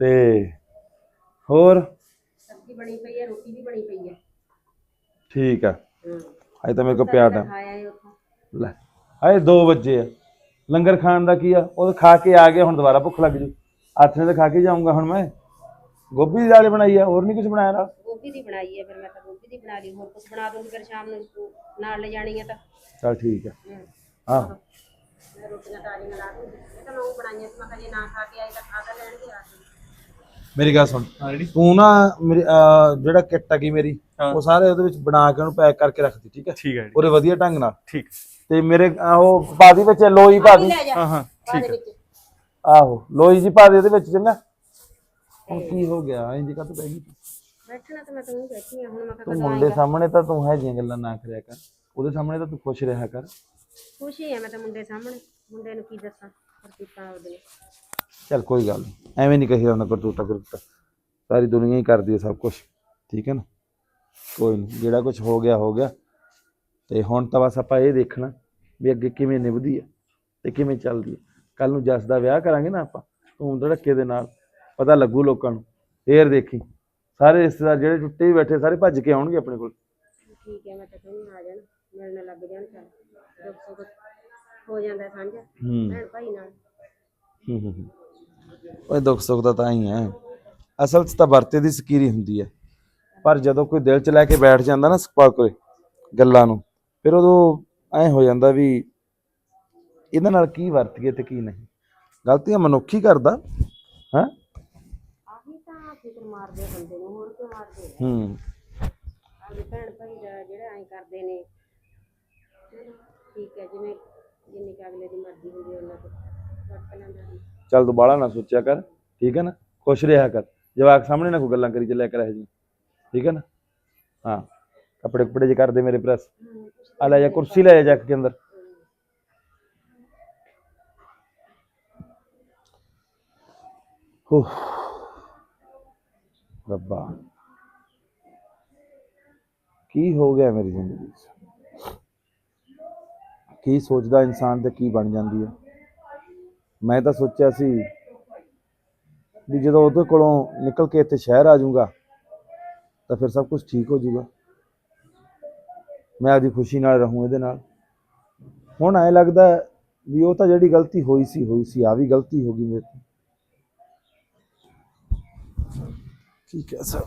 ਤੇ ਹੋਰ? ਸਬਜ਼ੀ ਬਣੀ ਪਈ ਹੈ ਰੋਟੀ ਵੀ ਬਣੀ ਪਈ ਹੈ। ਠੀਕ ਆ। ਹਾਂ। ਅਜੇ ਤਾਂ ਮੇਰੇ ਕੋਲ ਪਿਆ ਟਾਈਮ ਇਹ ਉੱਥੋਂ। ਲੈ ਅਜੇ 2 ਵਜੇ ਆ। ਲੰਗਰ ਖਾਣ ਦਾ ਕੀ ਆ? ਉਹ ਖਾ ਕੇ ਆ ਗਿਆ ਹੁਣ ਦੁਬਾਰਾ ਭੁੱਖ ਲੱਗ ਜੂ। ਨੇ ਤਾਂ ਖਾ ਕੇ ਜਾਊਂਗਾ ਹੁਣ ਮੈਂ। ਗੋਭੀ ਦੀ ਦਾਲ ਬਣਾਈ ਆ ਹੋਰ ਨਹੀਂ ਕੁਝ ਬਣਾਇਆ ਨਾਲ? ਗੋਭੀ ਦੀ ਬਣਾਈ ਹੈ ਫਿਰ ਮੈਂ ਤਾਂ ਗੋਭੀ ਦੀ ਬਣਾ ਲਈ ਹੋਰ ਕੁਝ ਬਣਾ ਦੂੰਗੀ ਫਿਰ ਸ਼ਾਮ ਨੂੰ ਤੂੰ ਨਾਲ ਲੈ ਜਾਣੀ ਹੈ ਤਾਂ। ਚੱਲ ਠੀਕ ਆ। ਹਮ, ਹਾਂ। ਮੈਂ ਰੋਟੀਆਂ ਤਾਜ਼ੀਆਂ ਲਾ ਦੂੰਗੀ ਇਹ ਤਾਂ ਲੋਕ ਬਣਾਈਆਂ ਸੀ ਮੈਂ ਕਿਹਾ ਜੇ ਨਾ ਖਾ ਕੇ ਆਏ ਤਾਂ ਖਾ ਤਾਂ ਲੈਣਗੇ ਆ ਕੇ। ਮੇਰੀ ਗੱਲ ਸੁਣ ਹਾਂ ਤੂੰ ਨਾ ਮੇਰੀ ਅਹ, ਜਿਹੜਾ ਕਿੱਟ ਹੈਗੀ ਮੇਰੀ ਹਾਂ। ਉਹ ਸਾਰੇ ਉਹਦੇ ਵਿੱਚ ਬਣਾ ਕੇ ਉਹਨੂੰ ਪੈਕ ਕਰਕੇ ਰੱਖ ਦੇ ਠੀਕ ਹੈ? ਠੀਕ ਹੈ ਉਹਦੇ ਵਧੀਆ ਢੰਗ ਨਾਲ। ਠੀਕ। ਤੇ ਮੇਰੇ ਅਹ, ਉਹ ਪਾ ਦੀ ਵਿੱਚ ਲੋਈ ਪਾ ਦੀ। ਲੈ ਜਾ। ਹਾਂ ਹਾਂ। ਬਾਅਦ ਠੀਕ ਹੈ। ਵਿੱਚ। ਆਹੋ ਲੋਈ ਜੀ ਪਾ ਦੇ ਉਹਦੇ ਵਿੱਚ ਚੰਗਾ? ਹੁਣ ਕੀ ਹੋ ਗਿਆ? ਇੰਜ ਕਾ ਪੈ ਗਈ ਬੈਠਣਾ ਤਾਂ ਮੈਂ ਤੂੰ ਬੈਠੀ ਆ ਹੁਣ ਮੈਂ ਤੂੰ ਕਿਹਾ ਮੁੰਡੇ ਸਾਹਮਣੇ ਤਾਂ ਤੂੰ ਹੈ ਜੀਆਂ ਗੱਲਾਂ ਨਾ ਕਰਿਆ ਕਰ। ਉਹਦੇ ਸਾਹਮਣੇ ਤਾਂ ਤੂੰ ਖੁਸ਼ ਰਿਹਾ ਕਰ। ਖੁਸ਼ੀ ਹੈ ਮੈਂ ਤਾਂ ਮੁੰਡੇ ਸਾਹਮਣੇ। ਮੁੰਡੇ ਨੂੰ ਕੀ ਦੱਸਾਂ? ਕਰਤੂਤਾਂ ਉਹਦੇ। ਚੱਲ ਕੋਈ ਗੱਲ ਨਹੀਂ ਐਵੇਂ ਨਹੀਂ ਕਹੀਦਾ ਹੁੰਦਾ ਕਰਤੂਤਾ ਕਰਤੂਤਾ। ਸਾਰੀ ਦੁਨੀਆ ਹੀ ਕਰਦੀ ਹੈ ਸਭ ਕੁਝ ਠੀਕ ਹੈ ਨਾ? ਕੋਈ ਨਹੀਂ ਜਿਹੜਾ ਕੁਝ ਹੋ ਗਿਆ ਹੋ ਗਿਆ। ਤੇ ਹੁਣ ਤਾਂ ਬਸ ਆਪਾਂ ਇਹ ਦੇਖਣਾ ਵੀ ਅੱਗੇ ਕਿਵੇਂ ਨਿਭਦੀ ਹੈ ਤੇ ਕਿਵੇਂ ਚੱਲਦੀ ਹੈ ਕੱਲ ਨੂੰ ਜਸ ਦਾ ਵਿਆਹ ਕਰਾਂਗੇ ਨਾ ਆਪਾਂ ਧੂਮ ਧੜੱਕੇ ਦੇ ਨਾਲ। ਪਤਾ ਲੱਗੂ ਲੋਕਾਂ ਨੂੰ। ਫੇਰ ਦੇਖੀ। ਸਾਰੇ ਰਿਸ਼ਤੇਦਾਰ ਜਿਹੜੇ ਟੁੱਟੇ ਹੀ ਬੈਠੇ ਸਾਰੇ ਭੱਜ ਕੇ ਆਉਣਗੇ ਆਪਣੇ ਕੋਲ। ਠੀਕ ਹੈ ਮੈਂ ਤਾਂ ਕਹਿੰਦੀ ਆ ਜਾਣ। ਮਿਲਣ ਲੱਗ ਜਾਣ ਚੱਲ ਦੁੱਖ ਸੁੱਖ ਹੋ ਜਾਂਦਾ ਸਾਂਝਾ। ਹੂੰ। ਭੈਣ ਭਾਈ ਨਾਲ। ਹੂੰ ਹੂੰ ਹੂੰ। ਓਏ ਦੁੱਖ ਸੁੱਖ ਦਾ ਤਾਂ ਹੀ ਹੈ। ਅਸਲ 'ਚ ਤਾਂ ਵਰਤੇ ਦੀ ਸਕੀਰੀ ਹੁੰਦੀ ਹੈ। ਪਰ ਜਦੋਂ ਕੋਈ ਦਿਲ 'ਚ ਲੈ ਕੇ ਬੈਠ ਜਾਂਦਾ ਨਾ ਸਪਾ ਕੋਲੇ ਗੱਲਾਂ ਨੂੰ ਫਿਰ ਉਦੋਂ ਐ ਹੋ ਜਾਂਦਾ ਵੀ ਇਹਨਾਂ ਨਾਲ ਕੀ ਵਰਤੀਏ ਤੇ ਕੀ ਨਹੀਂ। ਗਲਤੀਆਂ ਮਨੁੱਖ ਹੀ ਕਰਦਾ। ਹਾਂ? ਤਾਂ ਫਿਕਰ ਮਾਰਦੇ ਆ ਬੰਦੇ ਨੂੰ ਹੋਰ ਕਿਉਂ ਮਾਰਦੇ ਆ? ਹੂੰ। ਆਪਦੇ ਭੈਣ ਭਾਈ ਦਾ ਜਿਹੜਾ ਐਂ ਕਰਦੇ ਨੇ ਚਲੋ ਠੀਕ ਹੈ ਜਿਵੇਂ ਜਿੰਨੀ ਕੁ ਅਗਲੇ ਦੀ ਮਰਜ਼ੀ ਹੁੰਦੀ ਹੈ ਉਹਨਾਂ ਤੋਂ ਵਰਤ ਲੈਂਦਾ ਜੀ ਚੱਲ ਤੂੰ ਬਾਹਲਾ ਨਾ ਸੋਚਿਆ ਕਰ ਠੀਕ ਹੈ ਨਾ? ਖੁਸ਼ ਰਿਹਾ ਕਰ। ਜਵਾਕ ਸਾਹਮਣੇ ਨਾ ਕੋਈ ਗੱਲਾਂ ਕਰੀ ਚੱਲਿਆ ਕਰ ਇਹ ਜੀ ਠੀਕ ਹੈ ਨਾ? ਹਾਂ। ਕੱਪੜੇ ਕੁਪੜੇ ਜੇ ਕਰਦੇ ਮੇਰੇ ਪ੍ਰੈਸ। ਆ ਲੈ ਜਾ ਕੁਰਸੀ ਲੈ ਜਾ ਚੱਕ ਕੇ ਅੰਦਰ। ਹੋ। ਰੱਬਾ, ਕੀ ਹੋ ਗਿਆ ਮੇਰੀ ਜ਼ਿੰਦਗੀ 'ਚ ਕੀ ਸੋਚਦਾ ਇਨਸਾਨ ਤੇ ਕੀ ਬਣ ਜਾਂਦੀ ਹੈ? ਮੈਂ ਤਾਂ ਸੋਚਿਆ ਸੀ ਵੀ ਜਦੋਂ ਉਹਦੇ ਕੋਲੋਂ ਨਿਕਲ ਕੇ ਇੱਥੇ ਸ਼ਹਿਰ ਆ ਜਾਊਗਾ, ਤਾਂ ਫਿਰ ਸਭ ਕੁਝ ਠੀਕ ਹੋ ਜਾਊਗਾ। ਮੈਂ ਆਪਦੀ ਖੁਸ਼ੀ ਨਾਲ ਰਹੂੰ ਇਹਦੇ ਨਾਲ। ਹੁਣ ਐ ਲੱਗਦਾ ਵੀ ਉਹ ਤਾਂ ਜਿਹੜੀ ਗਲਤੀ ਹੋਈ ਸੀ ਹੋਈ ਸੀ, ਆ ਵੀ ਗਲਤੀ ਹੋ ਗਈ ਮੇਰੇ ਤੋਂ। ਠੀਕ ਹੈ ਸਰ